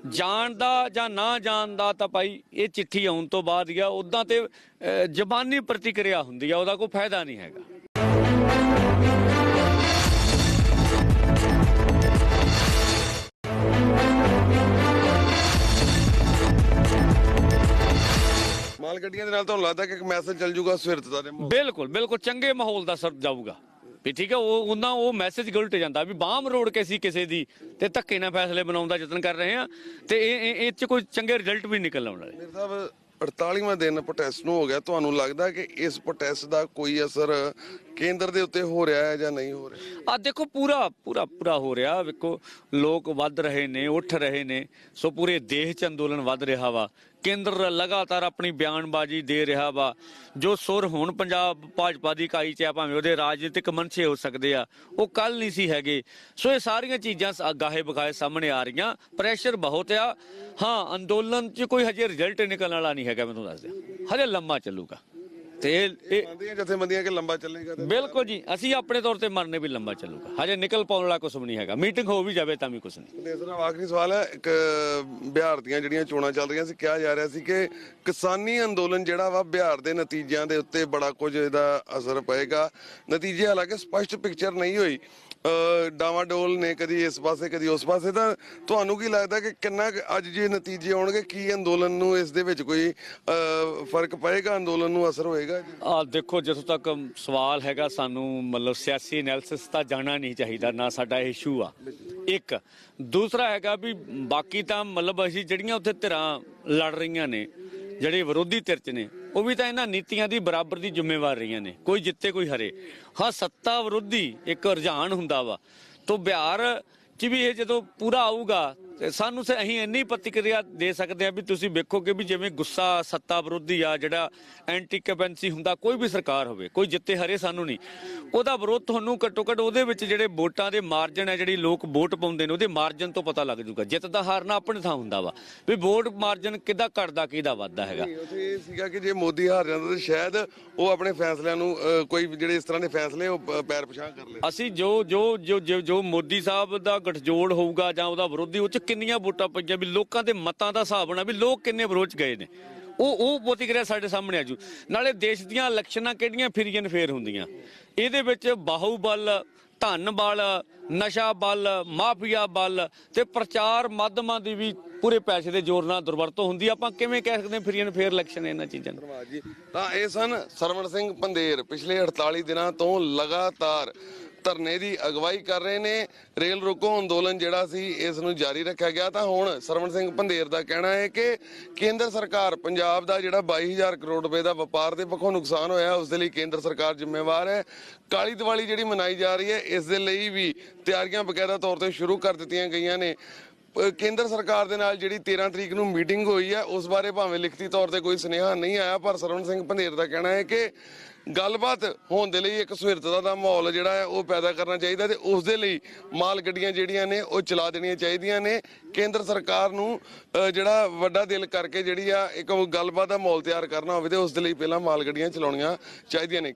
ਜਾਣ ਦਾ ਜਾਂ ਨਾ ਜਾਣ ਦਾ ਤਾਂ ਭਾਈ ਇਹ ਚਿੱਠੀ ਆਉਣ ਤੋਂ ਬਾਅਦ ਹੀ ਆ ਉਦਾਂ ਤੇ ਜ਼ਬਾਨੀ ਪ੍ਰਤੀਕਿਰਿਆ ਹੁੰਦੀ ਆ ਉਹਦਾ ਕੋਈ ਫਾਇਦਾ ਨਹੀਂ ਹੈਗਾ। ਮਾਲ ਗੱਡੀਆਂ ਦੇ ਨਾਲ ਤੁਹਾਨੂੰ ਲੱਗਦਾ ਕਿ ਇੱਕ ਮੈਸੇਜ ਚੱਲ ਜੂਗਾ ਸਵਿਰਤਤਾ ਦੇ ਬਿਲਕੁਲ ਬਿਲਕੁਲ ਚੰਗੇ ਮਾਹੌਲ ਦਾ ਸਰ ਜਾਊਗਾ। ਵੀ ਠੀਕ ਹੈ ਉਹ ਉਹਨਾਂ ਉਹ ਮੈਸੇਜ ਗਲਟ ਜਾਂਦਾ ਵੀ ਬਾਹਮ ਰੋੜ ਕੇ ਸੀ ਕਿਸੇ ਦੀ ਤੇ ਧੱਕੇ ਨਾਲ ਫੈਸਲੇ ਬਣਾਉਣ ਦਾ ਯਤਨ ਕਰ ਰਹੇ ਆ ਤੇ ਇਹ ਇਹ- ਇਹ ਚ ਕੋਈ ਚੰਗੇ ਰਿਜ਼ਲਟ ਵੀ ਨਿਕਲ ਆਉਣ ਵਾਲੇ। ਮੇਰੇ ਸਾਹਿਬ 48ਵਾਂ ਦਿਨ ਪ੍ਰੋਟੈਸਟ ਨੂੰ ਹੋ ਗਿਆ ਤੁਹਾਨੂੰ ਲੱਗਦਾ ਕਿ ਇਸ ਪ੍ਰੋਟੈਸਟ ਦਾ ਕੋਈ ਅਸਰ ਕੇਂਦਰ ਦੇ ਉੱਤੇ ਹੋ ਰਿਹਾ ਹੈ ਜਾਂ ਨਹੀਂ ਹੋ ਰਿਹਾ? ਆ ਦੇਖੋ ਪੂਰਾ ਪੂਰਾ ਪੂਰਾ ਹੋ ਰਿਹਾ ਵੇਖੋ ਲੋਕ ਵੱਧ ਰਹੇ ਨੇ ਉੱਠ ਰਹੇ ਨੇ ਸੋ ਪੂਰੇ ਦੇਸ਼ 'ਚ ਅੰਦੋਲਨ ਵੱਧ ਰਿਹਾ ਵਾ। ਕੇਂਦਰ ਲਗਾਤਾਰ ਆਪਣੀ ਬਿਆਨਬਾਜ਼ੀ ਦੇ ਰਿਹਾ ਵਾ। ਜੋ ਸੁਰ ਹੁਣ ਪੰਜਾਬ ਭਾਜਪਾ ਦੀ ਇਕਾਈ 'ਚ ਆ, ਭਾਵੇਂ ਉਹਦੇ ਰਾਜਨੀਤਿਕ ਮਨਸ਼ੇ ਹੋ ਸਕਦੇ ਆ, ਉਹ ਕੱਲ ਨਹੀਂ ਸੀ ਹੈਗੇ। ਸੋ ਇਹ ਸਾਰੀਆਂ ਚੀਜ਼ਾਂ ਗਾਹੇ ਬਗਾਏ ਸਾਹਮਣੇ ਆ ਰਹੀਆਂ। ਪ੍ਰੈਸ਼ਰ ਬਹੁਤ ਆ। ਹਾਂ, ਅੰਦੋਲਨ 'ਚ ਕੋਈ ਹਜੇ ਰਿਜ਼ਲਟ ਨਿਕਲਣ ਵਾਲਾ ਨਹੀਂ ਹੈਗਾ ਮੈਨੂੰ ਦੱਸ ਦਿਓ ਹਜੇ ਲੰਮਾ ਚੱਲੂਗਾ। ਤੇ ਇਹ- ਮੰਨਦੀਆਂ ਜਥੇਬੰਦੀਆਂ ਕਿ ਲੰਬਾ ਚੱਲੇਗਾ ਤੇ ਬਿਲਕੁਲ ਜੀ। ਅਸੀਂ ਆਪਣੇ ਤੌਰ ਤੇ ਮੰਨਨੇ ਵੀ ਲੰਬਾ ਚੱਲੂਗਾ। ਹਜੇ ਨਿਕਲ ਪਾਉਣ ਵਾਲਾ ਕੁਝ ਨਹੀਂ ਹੈਗਾ। ਮੀਟਿੰਗ ਹੋ ਵੀ ਜਾਵੇ ਤਾਂ ਵੀ ਕੁਝ ਨਹੀਂ। ਇਸ ਦਾ ਆਖਰੀ ਸਵਾਲ ਹੈ ਇੱਕ ਬਿਹਾਰ ਦੀਆਂ ਜਿਹੜੀਆਂ ਚੋਣਾਂ ਚੱਲ ਰਹੀਆਂ ਸੀ ਕਿਹਾ ਜਾ ਰਿਹਾ ਸੀ ਕਿ ਕਿਸਾਨੀ ਅੰਦੋਲਨ ਜਿਹੜਾ ਵਾ ਬਿਹਾਰ ਦੇ ਨਤੀਜਿਆਂ ਦੇ ਉੱਤੇ ਬੜਾ ਕੁਝ ਇਹਦਾ ਅਸਰ ਪਏਗਾ। ਨਤੀਜੇ ਹਾਲਾਂਕਿ ਸਪਸ਼ਟ ਪਿਕਚਰ ਨਹੀਂ ਹੋਈ। ਡਾਵਾਡੋਲ ਨੇ ਕਦੀ ਇਸ ਪਾਸੇ, ਕਦੀ ਉਸ ਪਾਸੇ, ਤਾਂ ਤੁਹਾਨੂੰ ਕੀ ਲੱਗਦਾ ਕਿ ਕਿੰਨਾ ਕੁ ਅੱਜ ਜੇ ਨਤੀਜੇ ਆਉਣਗੇ, ਕੀ ਅੰਦੋਲਨ ਨੂੰ ਇਸ ਦੇ ਵਿੱਚ ਕੋਈ ਫ਼ਰਕ ਪਏਗਾ? ਅੰਦੋਲਨ ਨੂੰ ਅਸਰ ਹੋਏਗਾ? ਜੀ ਆ, ਦੇਖੋ, ਜਿੱਥੋਂ ਤੱਕ ਸਵਾਲ ਹੈਗਾ, ਸਾਨੂੰ ਮਤਲਬ ਸਿਆਸੀ ਐਨਾਲਿਸਿਸ ਤਾਂ ਜਾਣਾ ਨਹੀਂ ਚਾਹੀਦਾ, ਨਾ ਸਾਡਾ ਇਸ਼ੂ ਆ। ਇੱਕ, ਦੂਸਰਾ ਹੈਗਾ ਵੀ ਬਾਕੀ ਤਾਂ ਮਤਲਬ ਅਸੀਂ ਜਿਹੜੀਆਂ ਉੱਥੇ ਧਿਰਾਂ ਲੜ ਰਹੀਆਂ ਨੇ, ਜਿਹੜੇ ਵਿਰੋਧੀ ਧਿਰ 'ਚ ਨੇ ਉਹ ਵੀ ਤਾਂ ਇਹਨਾਂ ਨੀਤੀਆਂ ਦੀ ਬਰਾਬਰ ਦੀ ਜ਼ਿੰਮੇਵਾਰ ਰਹੀਆਂ ਨੇ, ਕੋਈ ਜਿੱਤੇ ਕੋਈ ਹਰੇ। ਹਾਂ, ਸੱਤਾ ਵਿਰੋਧੀ ਇੱਕ ਰੁਝਾਨ ਹੁੰਦਾ ਵਾ। ਤੋਂ ਬਿਹਾਰ 'ਚ ਵੀ ਇਹ ਜਦੋਂ ਪੂਰਾ ਆਊਗਾ ਤੇ ਸਾਨੂੰ ਸੇ ਅਸੀਂ ਇੰਨੀ ਪ੍ਰਤੀਕਿਰਿਆ ਦੇ ਸਕਦੇ ਆ ਵੀ ਤੁਸੀਂ ਵੇਖੋਗੇ ਵੀ ਜਿਵੇਂ ਗੁੱਸਾ ਸੱਤਾ ਵਿਰੋਧੀ ਆ ਜਿਹੜਾ ਐਂਟੀ ਕੈਪੈਂਸੀ ਹੁੰਦਾ ਕੋਈ ਵੀ ਸਰਕਾਰ ਹੋਵੇ ਕੋਈ ਜਿੱਤੇ ਹਰੇ ਸਾਨੂੰ ਨਹੀਂ। ਉਹਦਾ ਵਿਰੋਧ ਤੁਹਾਨੂੰ ਘੱਟੋ ਘੱਟ ਉਹਦੇ ਵਿੱਚ ਜਿਹੜੇ ਵੋਟਾਂ ਦੇ ਮਾਰਜਨ ਹੈ ਜਿਹੜੀ ਲੋਕ ਵੋਟ ਪਾਉਂਦੇ ਨੇ ਉਹਦੇ ਮਾਰਜਨ ਤੋਂ ਪਤਾ ਲੱਗ ਜੂਗਾ ਜਿੱਤ ਦਾ ਹਾਰਨਾ ਆਪਣੇ ਥਾਂ ਹੁੰਦਾ ਵਾ। ਵੀ ਵੋਟ ਮਾਰਜਨ ਕਿੱਦਾਂ ਘਟਦਾ ਕਿਹਦਾ ਵੱਧਦਾ ਹੈਗਾ। ਉਥੇ ਇਹ ਸੀਗਾ ਕਿ ਜੇ ਮੋਦੀ ਹਾਰ ਜਾਂਦਾ ਤਾਂ ਸ਼ਾਇਦ ਉਹ ਆਪਣੇ ਫੈਸਲਿਆਂ ਨੂੰ ਕੋਈ ਜਿਹੜੇ ਇਸ ਤਰ੍ਹਾਂ ਦੇ ਫੈਸਲੇ ਉਹ ਪੈਰ ਪਛਾਣ ਕਰ ਲੇ ਅਸੀਂ ਜੋ ਜੋ ਜੋ ਜੋ- ਜੋ ਮੋਦੀ ਸਾਹਿਬ ਦਾ ਗਠਜੋੜ ਹੋਊਗਾ ਜਾਂ ਉਹਦਾ ਵਿਰੋਧੀ ਉਹ ਚ ਕਿੰਨੀਆਂ ਵੋਟਾਂ ਪਈਆਂ, ਵੀ ਲੋਕਾਂ ਦੇ ਮਤਾਂ ਦਾ ਹਿਸਾਬ ਹੋਣਾ, ਵੀ ਲੋਕ ਕਿੰਨੇ ਵਿਰੋਧ ਗਏ ਨੇ। ਉਹ ਉਹ ਪ੍ਰਤੀਕਿਰਿਆ ਸਾਡੇ ਸਾਹਮਣੇ ਆਜੂ ਨਾਲੇ ਦੇਸ਼ ਦੀਆਂ ਇਲੈਕਸ਼ਨਾਂ ਕਿਹੜੀਆਂ ਫਿਰੀਆਂ ਫੇਰ ਹੁੰਦੀਆਂ। ਇਹਦੇ ਵਿੱਚ ਬਾਹੂਬਲ ਧਨ ਬਲ ਨਸ਼ਾ ਬਲ ਮਾਫੀਆ ਬਲ ਤੇ ਪ੍ਰਚਾਰ ਮਾਧਮਾਂ ਦੀ ਵੀ ਪੂਰੇ ਪੈਸੇ ਦੇ ਜ਼ੋਰ ਨਾਲ ਦੁਰਵਰਤੋਂ ਹੁੰਦੀ ਆ। ਆਪਾਂ ਕਿਵੇਂ ਕਹਿ ਸਕਦੇ ਹਾਂ ਫਿਰੀਆਂ ਫੇਰ ਇਲੈਕਸ਼ਨ ਇਹਨਾਂ ਚੀਜ਼ਾਂ ਨੂੰ? ਤਾਂ ਇਹ ਸਨ ਸਰਵਣ ਸਿੰਘ ਪੰਦੇਰ ਪਿਛਲੇ 48 ਦਿਨਾਂ ਤੋਂ ਲਗਾਤਾਰ ਧਰਨੇ ਦੀ ਅਗਵਾਈ ਕਰ ਰਹੇ ਨੇ। ਰੇਲ ਰੋਕੋ ਅੰਦੋਲਨ ਜਿਹੜਾ ਸੀ ਇਸ ਨੂੰ ਜਾਰੀ ਰੱਖਿਆ ਗਿਆ। ਤਾਂ ਹੁਣ ਸਰਵਣ ਸਿੰਘ ਭੰਦੇਰ ਦਾ ਕਹਿਣਾ ਹੈ ਕਿ ਕੇਂਦਰ ਸਰਕਾਰ ਪੰਜਾਬ ਦਾ ਜਿਹੜਾ 22000 ਕਰੋੜ ਰੁਪਏ ਦਾ ਵਪਾਰ ਦੇ ਪੱਖੋਂ ਨੁਕਸਾਨ ਹੋਇਆ, ਉਸ ਦੇ ਲਈ ਕੇਂਦਰ ਸਰਕਾਰ ਜ਼ਿੰਮੇਵਾਰ ਹੈ। ਕਾਲੀ ਦੀਵਾਲੀ ਜਿਹੜੀ ਮਨਾਈ ਜਾ ਰਹੀ ਹੈ, ਇਸ ਦੇ ਲਈ ਵੀ ਤਿਆਰੀਆਂ ਬਕਾਇਦਾ ਤੌਰ ਤੇ ਸ਼ੁਰੂ ਕਰ ਦਿੱਤੀਆਂ ਗਈਆਂ ਨੇ। ਕੇਂਦਰ ਸਰਕਾਰ ਦੇ ਨਾਲ ਜਿਹੜੀ 13 ਤਰੀਕ ਨੂੰ ਮੀਟਿੰਗ ਹੋਈ ਹੈ, ਉਸ ਬਾਰੇ ਭਾਵੇਂ ਲਿਖਤੀ ਤੌਰ ਤੇ ਕੋਈ ਸੁਨੇਹਾ ਨਹੀਂ ਆਇਆ, ਪਰ ਸਰਵਣ ਸਿੰਘ ਪੰਧੇਰ ਦਾ ਕਹਿਣਾ ਹੈ ਕਿ ਗੱਲਬਾਤ ਹੋਣ ਦੇ ਲਈ ਇੱਕ ਸੁਹਿਰਦਤਾ ਦਾ ਮਾਹੌਲ ਜਿਹੜਾ ਹੈ, ਉਹ ਪੈਦਾ ਕਰਨਾ ਚਾਹੀਦਾ ਤੇ ਉਸ ਦੇ ਲਈ ਮਾਲ ਗੱਡੀਆਂ ਜਿਹੜੀਆਂ ਨੇ, ਉਹ ਚਲਾ ਦੇਣੀਆਂ ਚਾਹੀਦੀਆਂ ਨੇ। ਕੇਂਦਰ ਸਰਕਾਰ ਨੂੰ ਜਿਹੜਾ ਵੱਡਾ ਦਿਲ ਕਰਕੇ ਜਿਹੜੀ ਆ ਇੱਕ ਗੱਲਬਾਤ ਦਾ ਮਾਹੌਲ ਤਿਆਰ ਕਰਨਾ ਹੋਵੇ ਤੇ ਉਸ ਦੇ ਲਈ ਪਹਿਲਾਂ ਮਾਲ ਗੱਡੀਆਂ ਚਲਾਉਣੀਆਂ ਚਾਹੀਦੀਆਂ ਨੇ।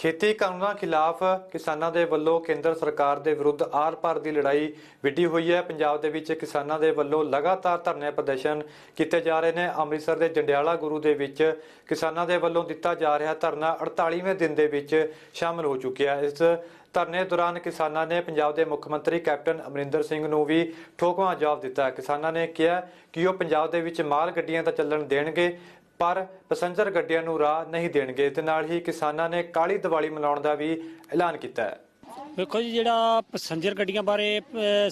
ਖੇਤੀ ਕਾਨੂੰਨਾਂ ਖਿਲਾਫ ਕਿਸਾਨਾਂ ਦੇ ਵੱਲੋਂ ਕੇਂਦਰ ਸਰਕਾਰ ਦੇ ਵਿਰੁੱਧ ਆਰ-ਪਾਰ ਦੀ ਲੜਾਈ ਵਿੱਢੀ ਹੋਈ ਹੈ। ਪੰਜਾਬ ਦੇ ਵਿੱਚ ਕਿਸਾਨਾਂ ਦੇ ਵੱਲੋਂ ਲਗਾਤਾਰ ਧਰਨੇ ਪ੍ਰਦਰਸ਼ਨ ਕੀਤੇ ਜਾ ਰਹੇ ਨੇ। ਅੰਮ੍ਰਿਤਸਰ ਦੇ ਜੰਡਿਆਲਾ ਗੁਰੂ ਦੇ ਵਿੱਚ ਕਿਸਾਨਾਂ ਦੇ ਵੱਲੋਂ ਦਿੱਤਾ ਜਾ ਰਿਹਾ ਧਰਨਾ 48ਵੇਂ ਦਿਨ ਦੇ ਵਿੱਚ ਸ਼ਾਮਲ ਹੋ ਚੁੱਕਿਆ ਇਸ ਧਰਨੇ ਦੌਰਾਨ ਕਿਸਾਨਾਂ ਨੇ ਪੰਜਾਬ ਦੇ ਮੁੱਖ ਮੰਤਰੀ ਕੈਪਟਨ ਅਮਰਿੰਦਰ ਸਿੰਘ ਨੂੰ ਵੀ ਠੋਕਵਾਂ ਜਵਾਬ ਦਿੱਤਾ। ਕਿਸਾਨਾਂ ਨੇ ਕਿਹਾ ਕਿ ਉਹ ਪੰਜਾਬ ਦੇ ਵਿੱਚ ਮਾਲ ਗੱਡੀਆਂ ਤਾਂ ਚੱਲਣ ਦੇਣਗੇ ਪਰ ਪੈਸੰਜਰ ਗੱਡੀਆਂ ਨੂੰ ਰਾਹ ਨਹੀਂ ਦੇਣਗੇ ਤੇ ਨਾਲ ਹੀ ਕਿਸਾਨਾਂ ਨੇ ਕਾਲੀ ਦੀਵਾਲੀ ਮਨਾਉਣ ਦਾ ਵੀ ਐਲਾਨ ਕੀਤਾ ਹੈ। ਵੇਖੋ ਜੀ, ਜਿਹੜਾ ਪੈਸੰਜਰ ਗੱਡੀਆਂ ਬਾਰੇ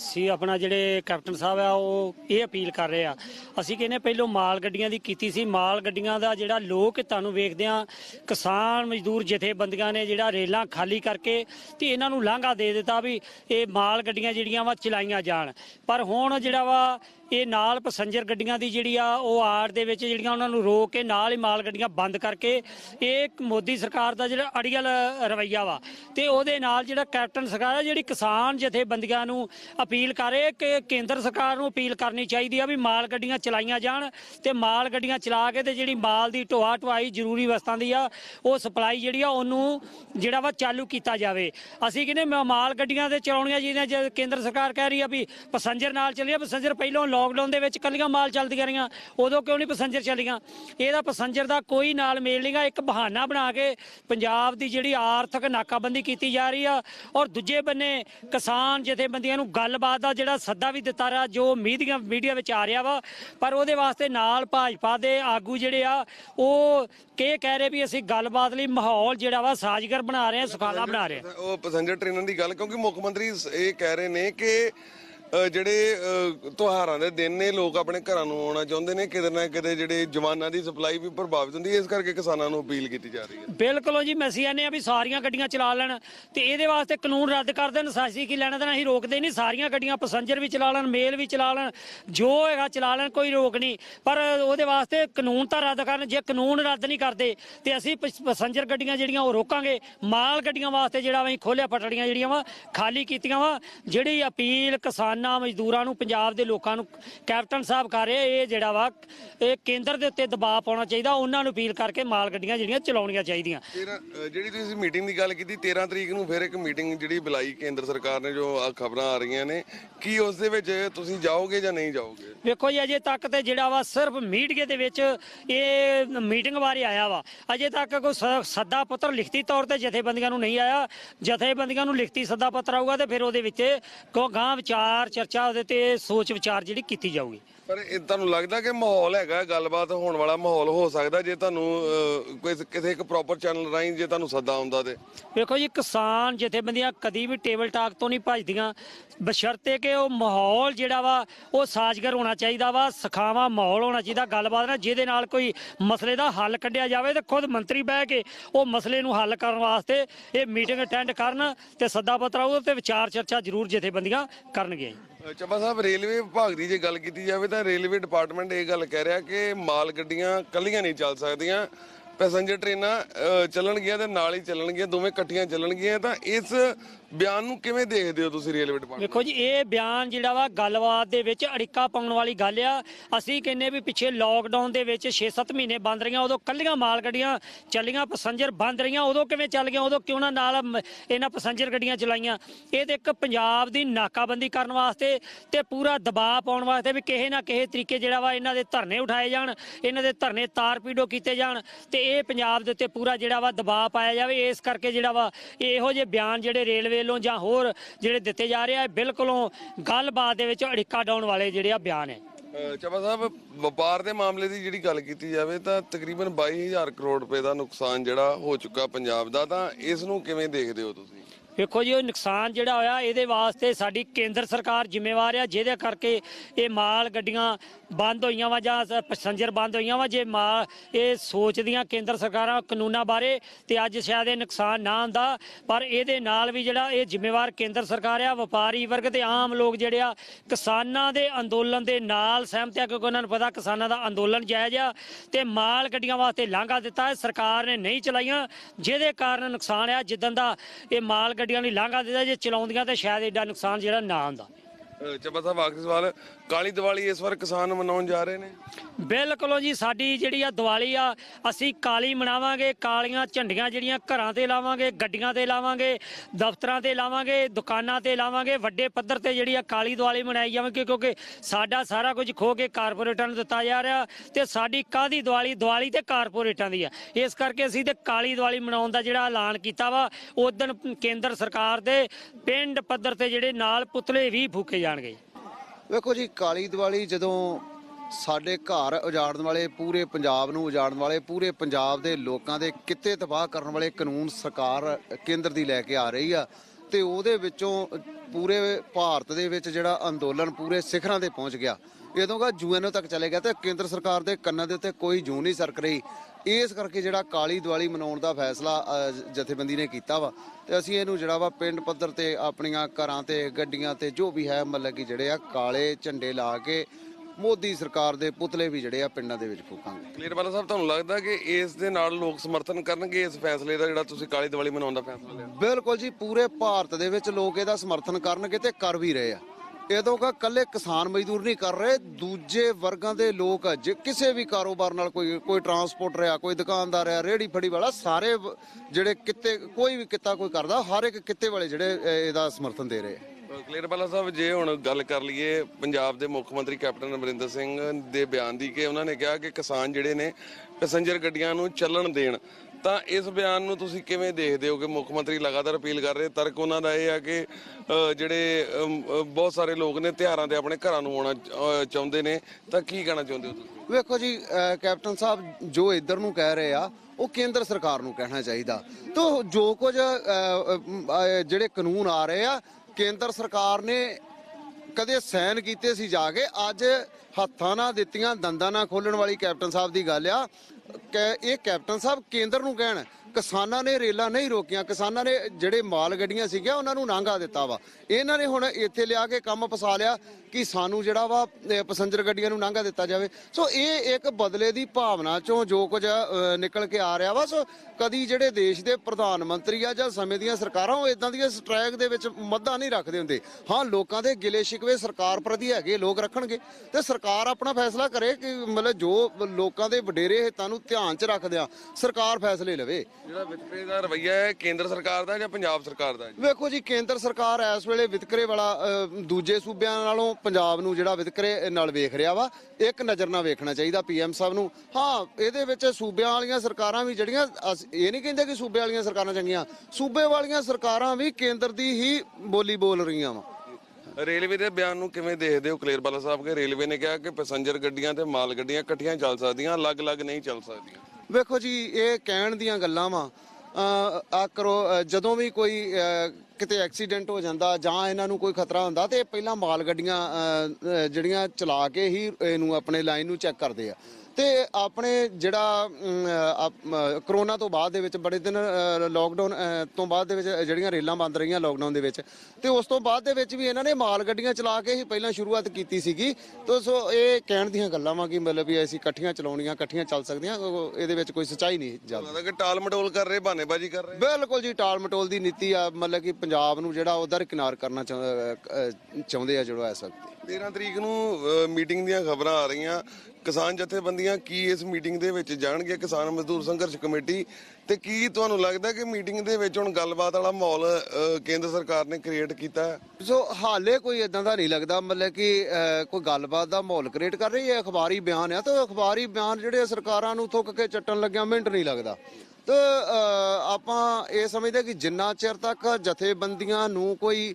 ਸੀ ਆਪਣਾ ਜਿਹੜੇ ਕੈਪਟਨ ਸਾਹਿਬ ਆ, ਉਹ ਇਹ ਅਪੀਲ ਕਰ ਰਹੇ ਆ। ਅਸੀਂ ਕਹਿੰਦੇ ਪਹਿਲੋਂ ਮਾਲ ਗੱਡੀਆਂ ਦੀ ਕੀਤੀ ਸੀ। ਮਾਲ ਗੱਡੀਆਂ ਦਾ ਜਿਹੜਾ ਲੋਕ ਤੁਹਾਨੂੰ ਵੇਖਦੇ ਆ, ਕਿਸਾਨ ਮਜ਼ਦੂਰ ਜਥੇਬੰਦੀਆਂ ਨੇ ਜਿਹੜਾ ਰੇਲਾਂ ਖਾਲੀ ਕਰਕੇ ਤੇ ਇਹਨਾਂ ਨੂੰ ਲਾਂਘਾ ਦੇ ਦਿੱਤਾ ਵੀ ਇਹ ਮਾਲ ਗੱਡੀਆਂ ਜਿਹੜੀਆਂ ਵਾ ਚਲਾਈਆਂ ਜਾਣ। ਪਰ ਹੁਣ ਜਿਹੜਾ ਵਾ, ਇਹ ਨਾਲ ਪੈਸੰਜਰ ਗੱਡੀਆਂ ਦੀ ਜਿਹੜੀ ਆ, ਉਹ ਆੜ ਦੇ ਵਿੱਚ ਜਿਹੜੀਆਂ ਉਹਨਾਂ ਨੂੰ ਰੋਕ ਕੇ ਨਾਲ ਹੀ ਮਾਲ ਗੱਡੀਆਂ ਬੰਦ ਕਰਕੇ, ਇਹ ਮੋਦੀ ਸਰਕਾਰ ਦਾ ਜਿਹੜਾ ਅੜੀਅਲ ਰਵਈਆ ਵਾ। ਤੇ ਉਹਦੇ ਨਾਲ ਜਿਹੜਾ ਕੈਪਟਨ ਸਰਕਾਰ ਆ ਜਿਹੜੀ ਕਿਸਾਨ ਜਥੇਬੰਦੀਆਂ ਨੂੰ ਅਪੀਲ ਕਰ ਰਹੇ ਕਿ ਕੇਂਦਰ ਸਰਕਾਰ ਨੂੰ ਅਪੀਲ ਕਰਨੀ ਚਾਹੀਦੀ ਆ ਵੀ ਮਾਲ ਗੱਡੀਆਂ ਚਲਾਈਆਂ ਜਾਣ ਤੇ ਮਾਲ ਗੱਡੀਆਂ ਚਲਾ ਕੇ ਤੇ ਜਿਹੜੀ ਮਾਲ ਦੀ ਢੋਆ ਢੁਆਈ ਜ਼ਰੂਰੀ ਵਸਤਾਂ ਦੀ ਆ, ਉਹ ਸਪਲਾਈ ਜਿਹੜੀ ਆ, ਉਹਨੂੰ ਜਿਹੜਾ ਵਾ ਚਾਲੂ ਕੀਤਾ ਜਾਵੇ। ਅਸੀਂ ਕਹਿੰਦੇ ਮ- ਮਾਲ ਗੱਡੀਆਂ ਦੇ ਚਲਾਉਣੀਆਂ ਜਿਹਦੇ ਜਦ ਕੇਂਦਰ ਸਰਕਾਰ ਕਹਿ ਰਹੀ ਆ ਵੀ ਪੈਸੰਜਰ ਨਾਲ ਚੱਲੀਏ, ਪੈਸੰਜਰ ਪਹਿਲਾਂ ਲੋਕਡਾਊਨ ਦੇ ਵਿੱਚ ਕੱਲੀਆਂ ਮਾਲ ਚੱਲਦੀਆਂ ਰਹੀਆਂ, ਉਦੋਂ ਕਿਉਂ ਨਹੀਂ ਪੈਸੰਜਰ ਚੱਲੀਆਂ? ਇਹਦਾ ਪੈਸੰਜਰ ਦਾ ਕੋਈ ਨਾਲ ਮੇਲ ਨਹੀਂਗਾ ਇੱਕ ਬਹਾਨਾ ਬਣਾ ਕੇ ਪੰਜਾਬ ਦੀ ਜਿਹੜੀ ਆਰਥਿਕ ਨਾਕਾਬੰਦੀ ਕੀਤੀ ਜਾ ਰਹੀ ਆ ਔਰ ਦੂਜੇ ਬੰਨੇ ਕਿਸਾਨ ਜਥੇਬੰਦੀਆਂ ਨੂੰ ਗੱਲਬਾਤ ਦਾ ਜਿਹੜਾ ਸੱਦਾ ਵੀ ਦਿੱਤਾ ਰਿਹਾ, ਜੋ ਮੀਡੀਆ ਮੀਡੀਆ ਵਿੱਚ ਆ ਰਿਹਾ ਵਾ, ਪਰ ਉਹਦੇ ਵਾਸਤੇ ਨਾਲ ਭਾਜਪਾ ਦੇ ਆਗੂ ਜਿਹੜੇ ਆ, ਉਹ ਕੇ ਕਹਿ ਰਹੇ ਵੀ ਅਸੀਂ ਗੱਲਬਾਤ ਲਈ ਮਾਹੌਲ ਜਿਹੜਾ ਵਾ ਸਾਜ਼ਗਰ ਬਣਾ ਰਹੇ ਹਾਂ, ਸੁਖਾਲਾ ਬਣਾ ਰਹੇ ਹਾਂ। ਉਹ ਪੈਸੇਂਜਰ ਟ੍ਰੇਨਾਂ ਦੀ ਗੱਲ, ਕਿਉਂਕਿ ਮੁੱਖ ਮੰਤਰੀ ਇਹ ਕਹਿ ਰਹੇ ਨੇ ਕਿ ਜਿਹੜੇ ਤਿਉਹਾਰਾਂ ਦੇ ਦਿਨ ਨੇ, ਲੋਕ ਆਪਣੇ ਘਰਾਂ ਨੂੰ ਆਉਣਾ ਚਾਹੁੰਦੇ ਨੇ, ਕਿਤੇ ਨਾ ਕਿਤੇ ਜਿਹੜੇ ਜਵਾਨਾਂ ਦੀ ਸਪਲਾਈ ਵੀ ਪ੍ਰਭਾਵਿਤ ਹੁੰਦੀ ਹੈ, ਇਸ ਕਰਕੇ ਕਿਸਾਨਾਂ ਨੂੰ ਅਪੀਲ ਕੀਤੀ ਜਾ ਰਹੀ ਹੈ। ਬਿਲਕੁਲ ਜੀ, ਮੈਂ ਅਸੀਂ ਆ ਵੀ ਸਾਰੀਆਂ ਗੱਡੀਆਂ ਚਲਾ ਲੈਣ ਤੇ ਇਹਦੇ ਵਾਸਤੇ ਕਾਨੂੰਨ ਰੱਦ ਕਰ ਦੇਣ ਸਾਸੀ ਕੀ ਲੈਣਾ ਦੇਣਾ, ਅਸੀਂ ਰੋਕਦੇ ਨਹੀਂ, ਸਾਰੀਆਂ ਗੱਡੀਆਂ ਪੈਸੰਜਰ ਵੀ ਚਲਾ ਲੈਣ, ਮੇਲ ਵੀ ਚਲਾ ਲੈਣ, ਜੋ ਹੈਗਾ ਚਲਾ ਲੈਣ, ਕੋਈ ਰੋਕ ਨਹੀਂ। ਪਰ ਉਹਦੇ ਵਾਸਤੇ ਕਾਨੂੰਨ ਤਾਂ ਰੱਦ ਕਰਨ, ਜੇ ਕਾਨੂੰਨ ਰੱਦ ਨਹੀਂ ਕਰਦੇ, ਤੇ ਅਸੀਂ ਪਸ- ਪੈਸੰਜਰ ਗੱਡੀਆਂ ਜਿਹੜੀਆਂ, ਉਹ ਰੋਕਾਂਗੇ। ਮਾਲ ਗੱਡੀਆਂ ਵਾਸਤੇ ਜਿਹੜਾ ਅਸੀਂ ਖੋਲਿਆ ਪਟੜੀਆਂ ਜਿਹੜੀਆਂ ਵਾ, ਖਾਲੀ ਕੀਤੀਆਂ ਵਾ, ਜਿਹੜੀ ਅਪੀਲ ਕਿਸਾਨ ਮਜ਼ਦੂਰਾਂ ਨੂੰ ਪੰਜਾਬ ਦੇ ਲੋਕਾਂ ਨੂੰ ਕੈਪਟਨ ਸਾਹਿਬ ਕਰ ਰਹੇ ਇਹ ਜਿਹੜਾ ਵਾ ਇਹ ਕੇਂਦਰ ਦੇ ਉੱਤੇ ਦਬਾਅ ਪਾਉਣਾ ਚਾਹੀਦਾ ਉਹਨਾਂ ਨੂੰ ਅਪੀਲ ਕਰਕੇ ਮਾਲ ਗੱਡੀਆਂ ਜਿਹੜੀਆਂ ਚਲਾਉਣੀਆਂ ਚਾਹੀਦੀਆਂ। 13 ਅ, ਜਿਹੜੀ ਤੁਸੀਂ ਮੀਟਿੰਗ ਦੀ ਗੱਲ ਕੀਤੀ 13 ਤਰੀਕ ਨੂੰ ਫਿਰ ਇੱਕ ਮੀਟਿੰਗ ਜਿਹੜੀ ਬੁਲਾਈ ਕੇਂਦਰ ਸਰਕਾਰ ਨੇ ਜੋ ਖਬਰਾਂ ਆ ਰਹੀਆਂ ਨੇ ਕੀ ਉਸ ਦੇ ਵਿੱਚ ਤੁਸੀਂ ਜਾਓਗੇ ਜਾਂ ਨਹੀਂ ਜਾਓਗੇ? ਵੇਖੋ ਜੀ ਅਜੇ ਤੱਕ ਤੇ ਜਿਹੜਾ ਵਾ ਸਿਰਫ ਮੀਡੀਆ ਦੇ ਵਿੱਚ ਇਹ ਮੀਟਿੰਗ ਬਾਰੇ ਆਇਆ ਵਾ। ਅਜੇ ਤੱਕ ਕੋਈ ਸੱਦਾ ਪੱਤਰ ਲਿਖਤੀ ਤੌਰ ਤੇ ਜਥੇਬੰਦੀਆਂ ਨੂੰ ਨਹੀਂ ਆਇਆ। ਜਥੇਬੰਦੀਆਂ ਨੂੰ ਲਿਖਤੀ ਸੱਦਾ ਪੱਤਰ ਆਊਗਾ ਤੇ ਫਿਰ ਉਹਦੇ ਵਿੱਚ ਕੋ ਗਾਂ ਵਿਚਾਰ ਚਰਚਾ ਉਹਦੇ ਤੇ ਸੋਚ ਵਿਚਾਰ ਜਿਹੜੀ ਕੀਤੀ ਜਾਊਗੀ। ਪਰ ਇਹ ਤੁਹਾਨੂੰ ਲੱਗਦਾ ਕਿ ਮਾਹੌਲ ਹੈਗਾ ਗੱਲਬਾਤ ਹੋਣ ਵਾਲਾ ਮਾਹੌਲ ਹੋ ਸਕਦਾ ਜੇ ਤੁਹਾਨੂੰ ਅ, ਕੋਈ ਕਿਸੇ ਇੱਕ ਪ੍ਰੋਪਰ ਚੈਨਲ ਰਾਹੀਂ ਜੇ ਤੁਹਾਨੂੰ ਸੱਦਾ ਆਉਂਦਾ ਤੇ? ਵੇਖੋ ਜੀ ਕਿਸਾਨ ਜਥੇਬੰਦੀਆਂ ਕਦੀ ਵੀ ਟੇਬਲ ਟਾਕ ਤੋਂ ਨਹੀਂ ਭੱਜਦੀਆਂ। ਬਸ਼ਰਤੇ ਕਿ ਉਹ ਮਾਹੌਲ ਜਿਹੜਾ ਵਾ ਉਹ ਸਾਜ਼ਗਰ ਹੋਣਾ ਚਾਹੀਦਾ ਵਾ ਸਖਾਵਾ ਮਾਹੌਲ ਹੋਣਾ ਚਾਹੀਦਾ ਗੱਲਬਾਤ ਨਾਲ ਜਿਹਦੇ ਨਾਲ ਕੋਈ ਮਸਲੇ ਦਾ ਹੱਲ ਕੱਢਿਆ ਜਾਵੇ ਤੇ ਖੁਦ ਮੰਤਰੀ ਬਹਿ ਕੇ ਉਹ ਮਸਲੇ ਨੂੰ ਹੱਲ ਕਰਨ ਵਾਸਤੇ ਇਹ ਮੀਟਿੰਗ ਅਟੈਂਡ ਕਰਨ ਤੇ ਸੱਦਾ ਪੱਤਰ ਆਊ ਤੇ ਵਿਚਾਰ ਚਰਚਾ ਜ਼ਰੂਰ ਜਥੇਬੰਦੀਆਂ ਕਰਨਗੀਆਂ ਚੱਬਾ ਸਾਹਿਬ ਰੇਲਵੇ ਵਿਭਾਗ ਦੀ ਜੇ ਗੱਲ ਕੀਤੀ ਜਾਵੇ ਤਾਂ ਰੇਲਵੇ ਡਿਪਾਰਟਮੈਂਟ ਇਹ ਗੱਲ ਕਹਿ ਰਿਹਾ ਕਿ ਮਾਲ ਗੱਡੀਆਂ ਕੱਲੀਆਂ ਨਹੀਂ ਚੱਲ ਸਕਦੀਆਂ, ਪੈਸੇਂਜਰ ਟ੍ਰੇਨਾਂ ਚੱਲਣਗੀਆਂ ਤੇ ਨਾਲ ਹੀ ਚੱਲਣਗੀਆਂ, ਦੋਵੇਂ ਇਕੱਠੀਆਂ ਚੱਲਣਗੀਆਂ ਤਾਂ ਇਸ ਬਿਆਨ ਨੂੰ ਕਿਵੇਂ ਦੇਖਦੇ ਹੋ ਤੁਸੀਂ ਰੇਲਵੇ ਡਿਪਾਰਟਮੈਂਟ ਵੇਖੋ ਜੀ, ਇਹ ਬਿਆਨ ਜਿਹੜਾ ਵਾ ਗੱਲਬਾਤ ਦੇ ਵਿੱਚ ਅੜਿੱਕਾ ਪਾਉਣ ਵਾਲੀ ਗੱਲ ਆ। ਅਸੀਂ ਕਹਿੰਨੇ ਵੀ ਪਿੱਛੇ ਲੋਕਡਾਊਨ ਦੇ ਵਿੱਚ 6-7 ਮਹੀਨੇ ਬੰਦ ਰਹੀਆਂ, ਉਦੋਂ ਕੱਲੀਆਂ ਮਾਲ ਗੱਡੀਆਂ ਚੱਲੀਆਂ ਪੈਸੰਜਰ ਬੰਦ ਰਹੀਆਂ, ਉਦੋਂ ਕਿਵੇਂ ਚੱਲ ਗਈਆਂ, ਉਦੋਂ ਕਿਉਂ ਨਾ ਨਾਲ ਇਹਨਾਂ ਪੈਸੰਜਰ ਗੱਡੀਆਂ ਚਲਾਈਆਂ। ਇਹ ਤੇ ਇੱਕ ਪੰਜਾਬ ਦੀ ਨਾਕਾਬੰਦੀ ਕਰਨ ਵਾਸਤੇ ਤੇ ਪੂਰਾ ਦਬਾਅ ਪਾਉਣ ਵਾਸਤੇ ਵੀ ਕਿਸੇ ਨਾ ਕਿਸੇ ਤਰੀਕੇ ਜਿਹੜਾ ਵਾ ਇਹਨਾਂ ਦੇ ਧਰਨੇ ਉਠਾਏ ਜਾਣ, ਇਹਨਾਂ ਦੇ ਧਰਨੇ ਤਾਰ ਪੀੜੋ ਕੀਤੇ ਜਾਣ ਤੇ ਇਹ ਪੰਜਾਬ ਦੇ ਉੱਤੇ ਪੂਰਾ ਜਿਹੜਾ ਵਾ ਦਬਾਅ ਪਾਇਆ ਜਾਵੇ। ਇਸ ਕਰਕੇ ਜਿਹੜਾ ਵਾ ਇਹੋ ਜਿਹੇ ਬਿਆਨ ਜਿਹੜੇ ਰੇਲਵੇ ਵੱਲੋਂ ਜਾਂ ਹੋਰ ਜਿਹੜੇ ਦਿੱਤੇ ਜਾ ਰਹੇ ਆ ਬਿਲਕੁਲੋਂ ਗੱਲਬਾਤ ਦੇ ਵਿੱਚ ਅੜਿੱਕਾ ਡਾਉਣ ਵਾਲੇ ਜਿਹੜੇ ਆ ਬਿਆਨ ਹੈ। ਅ, ਸਾਹਿਬ ਵਪਾਰ ਦੇ ਮਾਮਲੇ ਦੀ ਜਿਹੜੀ ਗੱਲ ਕੀਤੀ ਜਾਵੇ ਤਾਂ ਤਕਰੀਬਨ 22000 ਕਰੋੜ ਰੁਪਏ ਦਾ ਨੁਕਸਾਨ ਜਿਹੜਾ ਹੋ ਚੁੱਕਾ ਪੰਜਾਬ ਦਾ ਤਾਂ ਇਸ ਨੂੰ ਕਿਵੇਂ ਦੇਖਦੇ ਹੋ ਤੁਸੀਂ? ਵੇਖੋ ਜੀ, ਉਹ ਨੁਕਸਾਨ ਜਿਹੜਾ ਹੋਇਆ, ਇਹਦੇ ਵਾਸਤੇ ਸਾਡੀ ਕੇਂਦਰ ਸਰਕਾਰ ਜ਼ਿੰਮੇਵਾਰ ਆ, ਜਿਹਦੇ ਕਰਕੇ ਇਹ ਮਾਲ ਗੱਡੀਆਂ ਬੰਦ ਹੋਈਆਂ ਵਾ ਜਾਂ ਸ- ਪੈਸੰਜਰ ਬੰਦ ਹੋਈਆਂ ਵਾ। ਜੇ ਮਾਲ ਇਹ ਸੋਚਦੀਆਂ ਕੇਂਦਰ ਸਰਕਾਰਾਂ ਕਾਨੂੰਨਾਂ ਬਾਰੇ, ਤੇ ਅੱਜ ਸ਼ਾਇਦ ਇਹ ਨੁਕਸਾਨ ਨਾ ਹੁੰਦਾ, ਪਰ ਇਹਦੇ ਨਾਲ ਵੀ ਜਿਹੜਾ ਇਹ ਜ਼ਿੰਮੇਵਾਰ ਕੇਂਦਰ ਸਰਕਾਰ ਆ, ਵਪਾਰੀ ਵਰਗ ਤੇ ਆਮ ਲੋਕ ਜਿਹੜੇ ਆ, ਕਿਸਾਨਾਂ ਦੇ ਅੰਦੋਲਨ ਦੇ ਨਾਲ ਸਹਿਮਤ ਆ, ਕਿਉਂਕਿ ਉਹਨਾਂ ਨੂੰ ਪਤਾ ਕਿਸਾਨਾਂ ਦਾ ਅੰਦੋਲਨ ਜਾਇਜ਼ ਆ, ਤੇ ਮਾਲ ਗੱਡੀਆਂ ਵਾਸਤੇ ਲਾਂਘਾ ਦਿੱਤਾ, ਸਰਕਾਰ ਨੇ ਨਹੀਂ ਚਲਾਈਆਂ, ਜਿਹਦੇ ਕਾਰਨ ਨੁਕਸਾਨ ਆ। ਜਿੱਦਣ ਦਾ ਇਹ ਮਾਲ ਗੱਡੀਆਂ ਲਈ ਲਾਂਘਾ ਦਿੱਤਾ ਜੇ ਚਲਾਉਂਦੀਆਂ ਤਾਂ ਸ਼ਾਇਦ ਐਡਾ ਨੁਕਸਾਨ ਜਿਹੜਾ ਨਾ ਹੁੰਦਾ। ਚੱਬਾ ਸਾਹਿਬ ਆਖਰੀ ਸਵਾਲ ਕਾਲੀ ਦੀਵਾਲੀ ਇਸ ਵਾਰ ਕਿਸਾਨ ਮਨਾਉਣ ਜਾ ਰਹੇ ਨੇ? ਬਿਲਕੁਲ ਜੀ, ਸਾਡੀ ਜਿਹੜੀ ਆ ਦੀਵਾਲੀ ਆ, ਅਸੀਂ ਕਾਲੀ ਮਨਾਵਾਂਗੇ, ਕਾਲੀਆਂ ਝੰਡੀਆਂ ਜਿਹੜੀਆਂ ਘਰਾਂ ਤੇ ਲਾਵਾਂਗੇ, ਗੱਡੀਆਂ ਤੇ ਲਾਵਾਂਗੇ, ਦਫ਼ਤਰਾਂ ਤੇ ਲਾਵਾਂਗੇ, ਦੁਕਾਨਾਂ ਤੇ ਲਾਵਾਂਗੇ, ਵੱਡੇ ਪੱਧਰ ਤੇ ਜਿਹੜੀ ਆ ਕਾਲੀ ਦੀਵਾਲੀ ਮਨਾਈ ਜਾਵੇਗੀ, ਕਿਉਂਕਿ ਸਾਡਾ ਸਾਰਾ ਕੁਝ ਖੋ ਕੇ ਕਾਰਪੋਰੇਟਾਂ ਨੂੰ ਦਿੱਤਾ ਜਾ ਰਿਹਾ ਤੇ ਸਾਡੀ ਕਾਦੀ ਦੀਵਾਲੀ? ਦੀਵਾਲੀ ਤੇ ਕਾਰਪੋਰੇਟਾਂ ਦੀ ਆ। ਇਸ ਕਰਕੇ ਅਸੀਂ ਤੇ ਕਾਲੀ ਦੀਵਾਲੀ ਮਨਾਉਣ ਦਾ ਜਿਹੜਾ ਐਲਾਨ ਕੀਤਾ ਵਾ, ਉਸ ਦਿਨ ਕੇਂਦਰ ਸਰਕਾਰ ਦੇ ਪਿੰਡ ਪੱਧਰ ਤੇ ਜਿਹੜੇ ਨਾਲ ਪੁਤਲੇ ਵੀ ਫੂਕੇ ਜਾਣਗੇ ਵੇਖੋ ਜੀ, ਕਾਲੀ ਦੀਵਾਲੀ ਜਦੋਂ ਸਾਡੇ ਘਰ ਉਜਾੜਨ ਵਾਲੇ, ਪੂਰੇ ਪੰਜਾਬ ਨੂੰ ਉਜਾੜਨ ਵਾਲੇ, ਪੂਰੇ ਪੰਜਾਬ ਦੇ ਲੋਕਾਂ ਦੇ ਕਿੱਤੇ ਤਬਾਹ ਕਰਨ ਵਾਲੇ ਕਾਨੂੰਨ ਸਰਕਾਰ ਕੇਂਦਰ ਦੀ ਲੈ ਕੇ ਆ ਰਹੀ ਆ ਤੇ ਉਹਦੇ ਵਿੱਚੋਂ ਪੂਰੇ ਭਾਰਤ ਦੇ ਵਿੱਚ ਜਿਹੜਾ ਅੰਦੋਲਨ ਪੂਰੇ ਸਿਖਰਾਂ ਤੇ ਪਹੁੰਚ ਗਿਆ। ਇਦੋਂ ਕਾ ਯੂਐਨਓ ਤੱਕ ਚਲੇ ਗਿਆ ਤੇ ਕੇਂਦਰ ਸਰਕਾਰ ਦੇ ਕੰਨਾਂ ਦੇ ਉੱਤੇ ਕੋਈ ਜੂ ਨਹੀਂ ਸਰਕ ਰਹੀ। ਇਸ ਕਰਕੇ ਜਿਹੜਾ ਕਾਲੀ ਦੀਵਾਲੀ ਮਨਾਉਣ ਦਾ ਫੈਸਲਾ ਜਥੇਬੰਦੀ ਨੇ ਕੀਤਾ ਵਾ ਤੇ ਅਸੀਂ ਇਹਨੂੰ ਜਿਹੜਾ ਵਾ ਪਿੰਡ ਪੱਧਰ ਤੇ ਆਪਣੀਆਂ ਘਰਾਂ ਤੇ ਗੱਡੀਆਂ ਤੇ ਜੋ ਵੀ ਹੈ ਮਤਲਬ ਕਿ ਜਿਹੜੇ ਆ ਕਾਲੇ ਝੰਡੇ ਲਾ ਕੇ ਮੋਦੀ ਸਰਕਾਰ ਦੇ ਪੁਤਲੇ ਵੀ ਜਿਹੜੇ ਆ ਪਿੰਡਾਂ ਦੇ ਵਿੱਚ ਫੂਕਾਂਗੇ। ਕਲੀਅਰ ਵਾਲਾ ਸਾਹਿਬ ਤੁਹਾਨੂੰ ਲੱਗਦਾ ਕਿ ਇਸ ਦੇ ਨਾਲ ਲੋਕ ਸਮਰਥਨ ਕਰਨਗੇ ਇਸ ਫੈਸਲੇ ਦਾ ਜਿਹੜਾ ਤੁਸੀਂ ਕਾਲੀ ਦੀਵਾਲੀ ਮਨਾਉਣ ਦਾ ਫੈਸਲਾ ਲਿਆ? ਬਿਲਕੁਲ ਜੀ ਪੂਰੇ ਭਾਰਤ ਦੇ ਵਿੱਚ ਲੋਕ ਇਹਦਾ ਸਮਰਥਨ ਕਰਨਗੇ ਤੇ ਕਰ ਵੀ ਰਹੇ ਆ। ਇਦੋਂ ਕਾ ਕੱਲੇ ਕਿਸਾਨ ਮਜ਼ਦੂਰ ਨਹੀਂ ਕਰ ਰਹੇ, ਦੂਜੇ ਵਰਗਾਂ ਦੇ ਲੋਕ ਜੇ, ਕਿਸੇ ਵੀ ਕਾਰੋਬਾਰ ਨਾਲ ਕੋਈ ਕੋਈ ਟਰਾਂਸਪੋਰਟਰ ਆ ਕੋਈ ਦੁਕਾਨਦਾਰ ਆ ਰੇੜੀ ਫੜੀ ਵਾਲਾ, ਸਾਰੇ ਜਿਹੜੇ ਕਿੱਤੇ, ਕੋਈ ਵੀ ਕਿੱਤਾ ਕੋਈ ਕਰਦਾ, ਹਰ ਇੱਕ ਕਿੱਤੇ ਵਾਲੇ ਜਿਹੜੇ ਇਹਦਾ ਸਮਰਥਨ ਦੇ ਰਹੇ ਆ। ਕਲੀਅਰ ਵਾਲਾ ਸਾਹਿਬ, ਜੇ ਹੁਣ ਗੱਲ ਕਰ ਲਈਏ, ਪੰਜਾਬ ਦੇ ਮੁੱਖ ਮੰਤਰੀ ਕੈਪਟਨ ਅਮਰਿੰਦਰ ਸਿੰਘ ਦੇ ਬਿਆਨ ਦੀ ਕਿ ਉਹਨਾਂ ਨੇ ਕਿਹਾ ਕਿ ਕਿਸਾਨ ਜਿਹੜੇ ਨੇ ਪੈਸੇਂਜਰ ਗੱਡੀਆਂ ਨੂੰ ਚੱਲਣ ਦੇਣ ਤਾਂ ਇਸ ਬਿਆਨ ਨੂੰ ਤੁਸੀਂ ਕਿਵੇਂ ਦੇਖਦੇ ਹੋ ਕਿ ਮੁੱਖ ਮੰਤਰੀ ਲਗਾਤਾਰ ਅਪੀਲ ਕਰ ਰਹੇ? ਤਰਕ ਉਹਨਾਂ ਦਾ ਇਹ ਆ ਕਿ ਜਿਹੜੇ ਬਹੁਤ ਸਾਰੇ ਲੋਕ ਨੇ ਤਿਉਹਾਰਾਂ ਦੇ ਆਪਣੇ ਘਰਾਂ ਨੂੰ ਆਉਣਾ ਚਾਹੁੰਦੇ ਨੇ। ਤਾਂ ਕੀ ਕਹਿਣਾ ਚਾਹੁੰਦੇ ਹੋ ਤੁਸੀਂ? ਵੇਖੋ ਜੀ ਕੈਪਟਨ ਸਾਹਿਬ ਜੋ ਇੱਧਰ ਨੂੰ ਕਹਿ ਰਹੇ ਆ, ਉਹ ਕੇਂਦਰ ਸਰਕਾਰ ਨੂੰ ਕਹਿਣਾ ਚਾਹੀਦਾ। ਤੋ ਜੋ ਕੁਝ ਜਿਹੜੇ ਕਾਨੂੰਨ ਆ ਰਹੇ ਆ, ਕੇਂਦਰ ਸਰਕਾਰ ਨੇ ਕਦੇ ਸਾਈਨ ਕੀਤੇ ਸੀ ਜਾ ਕੇ, ਅੱਜ ਹੱਥਾਂ ਨਾਲ ਦਿੱਤੀਆਂ, ਦੰਦਾਂ ਨਾਲ ਖੋਲਣ ਵਾਲੀ ਕੈਪਟਨ ਸਾਹਿਬ ਦੀ ਗੱਲ ਆ। ਕਿ ਇਹ ਕੈਪਟਨ ਸਾਹਿਬ ਕੇਂਦਰ ਨੂੰ ਕਹਿਣ, ਕਿਸਾਨਾਂ ਨੇ ਰੇਲਾਂ ਨਹੀਂ ਰੋਕੀਆਂ, ਕਿਸਾਨਾਂ ਨੇ ਜਿਹੜੇ ਮਾਲ ਗੱਡੀਆਂ ਸੀਗੀਆਂ, ਉਹਨਾਂ ਨੂੰ ਨਾਂਗਾ ਦਿੱਤਾ ਵਾ। ਇਹਨਾਂ ਨੇ ਹੁਣ ਇੱਥੇ ਲਿਆ ਕੇ ਕੰਮ ਫਸਾ ਲਿਆ। ਕਿ ਸਾਨੂੰ ਜਿਹੜਾ ਵਾ ਪੈਸੰਜਰ ਗੱਡੀਆਂ ਨੂੰ ਨਾਂਗਾ ਦਿੱਤਾ ਜਾਵੇ। ਸੋ ਇਹ ਇੱਕ ਬਦਲੇ ਦੀ ਭਾਵਨਾ ਚੋਂ ਜੋ ਕੁਝ ਨਿਕਲ ਕੇ ਆ ਰਿਹਾ ਵਾ। ਸੋ ਕਦੀ ਜਿਹੜੇ ਦੇਸ਼ ਦੇ ਪ੍ਰਧਾਨ ਮੰਤਰੀ ਆ ਜਾਂ ਸਮੇਂ ਦੀਆਂ ਸਰਕਾਰਾਂ ਉਹ ਇਦਾਂ ਦੀਆਂ ਸਟ੍ਰੈਕ ਦੇ ਵਿੱਚ ਮੱਦਾ ਨਹੀਂ ਰੱਖਦੇ ਹੁੰਦੇ। ਹਾਂ ਲੋਕਾਂ ਦੇ ਗਿਲੇ ਸ਼ਿਕਵੇ ਸਰਕਾਰ ਪ੍ਰਤੀ ਹੈਗੇ ਲੋਕ ਰੱਖਣਗੇ। ਤੇ ਸਰਕਾਰ ਆਪਣਾ ਫੈਸਲਾ ਕਰੇ ਕਿ ਮਤਲਬ ਜੋ ਲੋਕਾਂ ਦੇ ਵਡੇਰੇ ਹਿੱਤਾਂ ਨੂੰ ਧਿਆਨ 'ਚ ਰੱਖਦਿਆਂ ਸਰਕਾਰ ਫੈਸਲੇ ਲਵੇ। ਜਿਹੜਾ ਵਿਤਕਰੇ ਦਾ ਰਵਈਆ ਹੈ ਕੇਂਦਰ ਸਰਕਾਰ ਦਾ ਜਾਂ ਪੰਜਾਬ ਸਰਕਾਰ ਦਾ? ਵੇਖੋ ਜੀ ਕੇਂਦਰ ਸਰਕਾਰ ਇਸ ਵੇਲੇ ਵਿਤਕਰੇ ਵਾਲਾ ਦੂਜੇ ਸੂਬਿਆਂ ਨਾਲੋਂ ਪੰਜਾਬ ਨੂੰ ਜਿਹੜਾ ਵਿਤਕਰੇ ਨਾਲ ਵੇਖ ਰਿਹਾ ਵਾ ਇੱਕ ਨਜ਼ਰ ਨਾਲ ਵੇਖਣਾ ਚਾਹੀਦਾ ਪੀਐਮ ਸਾਹਿਬ ਨੂੰ। ਹਾਂ ਇਹਦੇ ਵਿੱਚ ਸੂਬਿਆਂ ਵਾਲੀਆਂ ਸਰਕਾਰਾਂ ਵੀ ਜਿਹੜੀਆਂ ਇਹ ਨਹੀਂ ਕਹਿੰਦੇ ਕਿ ਸੂਬੇ ਵਾਲੀਆਂ ਸਰਕਾਰਾਂ ਚੰਗੀਆਂ ਸੂਬੇ ਵਾਲੀਆਂ ਸਰਕਾਰਾਂ ਵੀ ਕੇਂਦਰ ਦੀ ਹੀ ਬੋਲੀ ਬੋਲ ਰਹੀਆਂ ਵਾ। ਰੇਲਵੇ ਦੇ ਬਿਆਨ ਨੂੰ ਕਿਵੇਂ ਦੇਖਦੇ ਹੋ? ਕਲੇਰ ਬਾਲਾ ਸਾਹਿਬ ਕਿ ਰੇਲਵੇ ਨੇ ਕਿਹਾ ਕਿ ਪੈਸੰਜਰ ਗੱਡੀਆਂ ਤੇ ਮਾਲ ਗੱਡੀਆਂ ਇਕੱਠੀਆਂ ਚੱਲ ਸਕਦੀਆਂ ਅਲੱਗ-ਅਲੱਗ ਨਹੀਂ ਚੱਲ ਸਕਦੀਆਂ। ਵੇਖੋ ਜੀ ਇਹ ਕਹਿਣ ਦੀਆਂ ਗੱਲਾਂ ਵਾ। ਆ ਕਰੋ ਜਦੋਂ ਵੀ ਕੋਈ ਕਿਤੇ ਐਕਸੀਡੈਂਟ ਹੋ ਜਾਂਦਾ ਜਾਂ ਇਹਨਾਂ ਨੂੰ ਕੋਈ ਖਤਰਾ ਹੁੰਦਾ ਤੇ ਇਹ ਪਹਿਲਾਂ ਮਾਲ ਗੱਡੀਆਂ ਜਿਹੜੀਆਂ ਚਲਾ ਕੇ ਹੀ ਇਹਨੂੰ ਆਪਣੇ ਲਾਈਨ ਨੂੰ ਚੈੱਕ ਕਰਦੇ ਆ। ਤੇ ਆਪਣੇ ਜਿਹੜਾ ਕਰੋਨਾ ਤੋਂ ਬਾਅਦ ਦੇ ਵਿੱਚ ਬੜੇ ਦਿਨ ਲੋਕਡਾਊਨ ਤੋਂ ਬਾਅਦ ਦੇ ਵਿੱਚ ਜਿਹੜੀਆਂ ਰੇਲਾਂ ਬੰਦ ਰਹੀਆਂ ਲੋਕਡਾਊਨ ਦੇ ਵਿੱਚ ਤੇ ਉਸ ਤੋਂ ਬਾਅਦ ਦੇ ਵਿੱਚ ਵੀ ਇਹਨਾਂ ਨੇ ਮਾਲ ਗੱਡੀਆਂ ਚਲਾ ਕੇ ਹੀ ਪਹਿਲਾਂ ਸ਼ੁਰੂਆਤ ਕੀਤੀ ਸੀਗੀ। ਤੋ ਸੋ ਇਹ ਕਹਿਣ ਦੀਆਂ ਗੱਲਾਂ ਵਾ ਕਿ ਮਤਲਬ ਵੀ ਅਸੀਂ ਇਕੱਠੀਆਂ ਚਲਾਉਣੀਆਂ ਇਕੱਠੀਆਂ ਚੱਲ ਸਕਦੀਆਂ ਇਹਦੇ ਵਿੱਚ ਕੋਈ ਸੱਚਾਈ ਨਹੀਂ ਜ਼ਿਆਦਾ। ਲੱਗਦਾ ਕਿ ਟਾਲ ਮਟੋਲ ਕਰ ਰਹੇ ਬਹਾਨੇਬਾਜ਼ੀ ਕਰ ਰਹੇ? ਬਿਲਕੁਲ ਜੀ ਟਾਲ ਮਟੋਲ ਦੀ ਨੀਤੀ ਆ ਮਤਲਬ ਕਿ ਪੰਜਾਬ ਨੂੰ ਜਿਹੜਾ ਉਧਰ ਕਿਨਾਰ ਕਰਨਾ ਚਾਹੁੰਦੇ ਆ ਜਿਹੜਾ ਵਕਤ 13 ਤਰੀਕ ਨੂੰ ਮੀਟਿੰਗ ਦੀਆਂ ਖਬਰਾਂ ਆ ਰਹੀਆਂ। ਕਿਸਾਨ ਜਥੇਬੰਦੀਆਂ ਕੀ ਇਸ ਮੀਟਿੰਗ ਦੇ ਵਿੱਚ ਜਾਣਗੇ? ਕਿਸਾਨ ਮਜ਼ਦੂਰ ਸੰਘਰਸ਼ ਕਮੇਟੀ। ਤੇ ਕੀ ਤੁਹਾਨੂੰ ਲੱਗਦਾ ਕਿ ਮੀਟਿੰਗ ਦੇ ਵਿੱਚ ਹੁਣ ਗੱਲਬਾਤ ਵਾਲਾ ਮਾਹੌਲ ਕੇਂਦਰ ਸਰਕਾਰ ਨੇ ਕ੍ਰੀਏਟ ਕੀਤਾ ਸੋ ਹਾਲੇ ਕੋਈ ਇਦਾਂ ਦਾ ਨਹੀਂ ਲੱਗਦਾ। ਮਤਲਬ ਕਿ ਕੋਈ ਗੱਲਬਾਤ ਦਾ ਮਾਹੌਲ ਕ੍ਰੀਏਟ ਕਰ ਰਹੀ ਹੈ ਅਖਬਾਰੀ ਬਿਆਨ ਆ। ਤੇ ਅਖਬਾਰੀ ਬਿਆਨ ਜਿਹੜੇ ਸਰਕਾਰਾਂ ਨੂੰ ਥੁੱਕ ਕੇ ਚੱਟਣ ਲੱਗਿਆ ਮਿੰਟ ਨਹੀਂ ਲੱਗਦਾ। ਤੇ ਅ, ਆਪਾਂ ਇਹ ਸਮਝਦੇ ਕਿ ਜਿੰਨਾ ਚਿਰ ਤੱਕ ਜਥੇਬੰਦੀਆਂ ਨੂੰ ਕੋਈ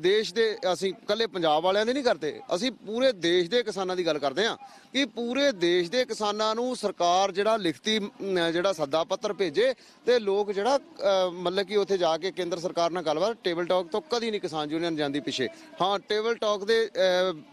ਦੇਸ਼ ਦੇ ਅਸੀਂ ਕੱਲੇ ਪੰਜਾਬ ਵਾਲਿਆਂ ਦੇ ਨਹੀਂ ਕਰਦੇ। ਅਸੀਂ ਪੂਰੇ ਦੇਸ਼ ਦੇ ਕਿਸਾਨਾਂ ਦੀ ਗੱਲ ਕਰਦੇ ਹਾਂ ਕਿ ਪੂਰੇ ਦੇਸ਼ ਦੇ ਕਿਸਾਨਾਂ ਨੂੰ ਸਰਕਾਰ ਜਿਹੜਾ ਲਿਖਤੀ ਜਿਹੜਾ ਸੱਦਾ ਪੱਤਰ ਭੇਜੇ ਤੇ ਲੋਕ ਜਿਹੜਾ ਮਤਲਬ ਕਿ ਉੱਥੇ ਜਾ ਕੇ ਕੇਂਦਰ ਸਰਕਾਰ ਨਾਲ ਗੱਲਬਾਤ, ਟੇਬਲ ਟਾਕ ਤੋਂ ਕਦੀ ਨਹੀਂ ਕਿਸਾਨ ਯੂਨੀਅਨ ਜਾਂਦੀ ਪਿੱਛੇ। ਹਾਂ, ਟੇਬਲ ਟਾਕ ਦੇ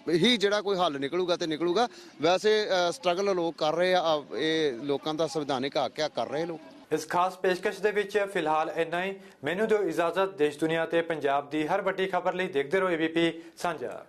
ਹੀ ਜਿਹੜਾ ਕੋਈ ਹੱਲ ਨਿਕਲੂਗਾ ਤੇ ਨਿਕਲੂਗਾ। ਵੈਸੇ ਸਟਰਗਲ ਲੋਕ ਕਰ ਰਹੇ ਆ ਇਹ ਲੋਕਾਂ ਦਾ ਸੰਵਿਧਾਨਿਕ ਹੱਕ ਆ ਕਰ ਰਹੇ ਲੋਕ। ਇਸ ਖਾਸ ਪੇਸ਼ਕਸ਼ ਦੇ ਵਿੱਚ ਫਿਲਹਾਲ ਇੰਨਾ ਹੀ। ਮੈਨੂੰ ਦਿਓ ਇਜਾਜ਼ਤ। ਦੇਸ਼ ਦੁਨੀਆ ਤੇ ਪੰਜਾਬ ਦੀ ਹਰ ਵੱਡੀ ਖਬਰ ਲਈ ਦੇਖਦੇ ਰਹੋ ਏਬੀਪੀ ਸਾਂਝਾ।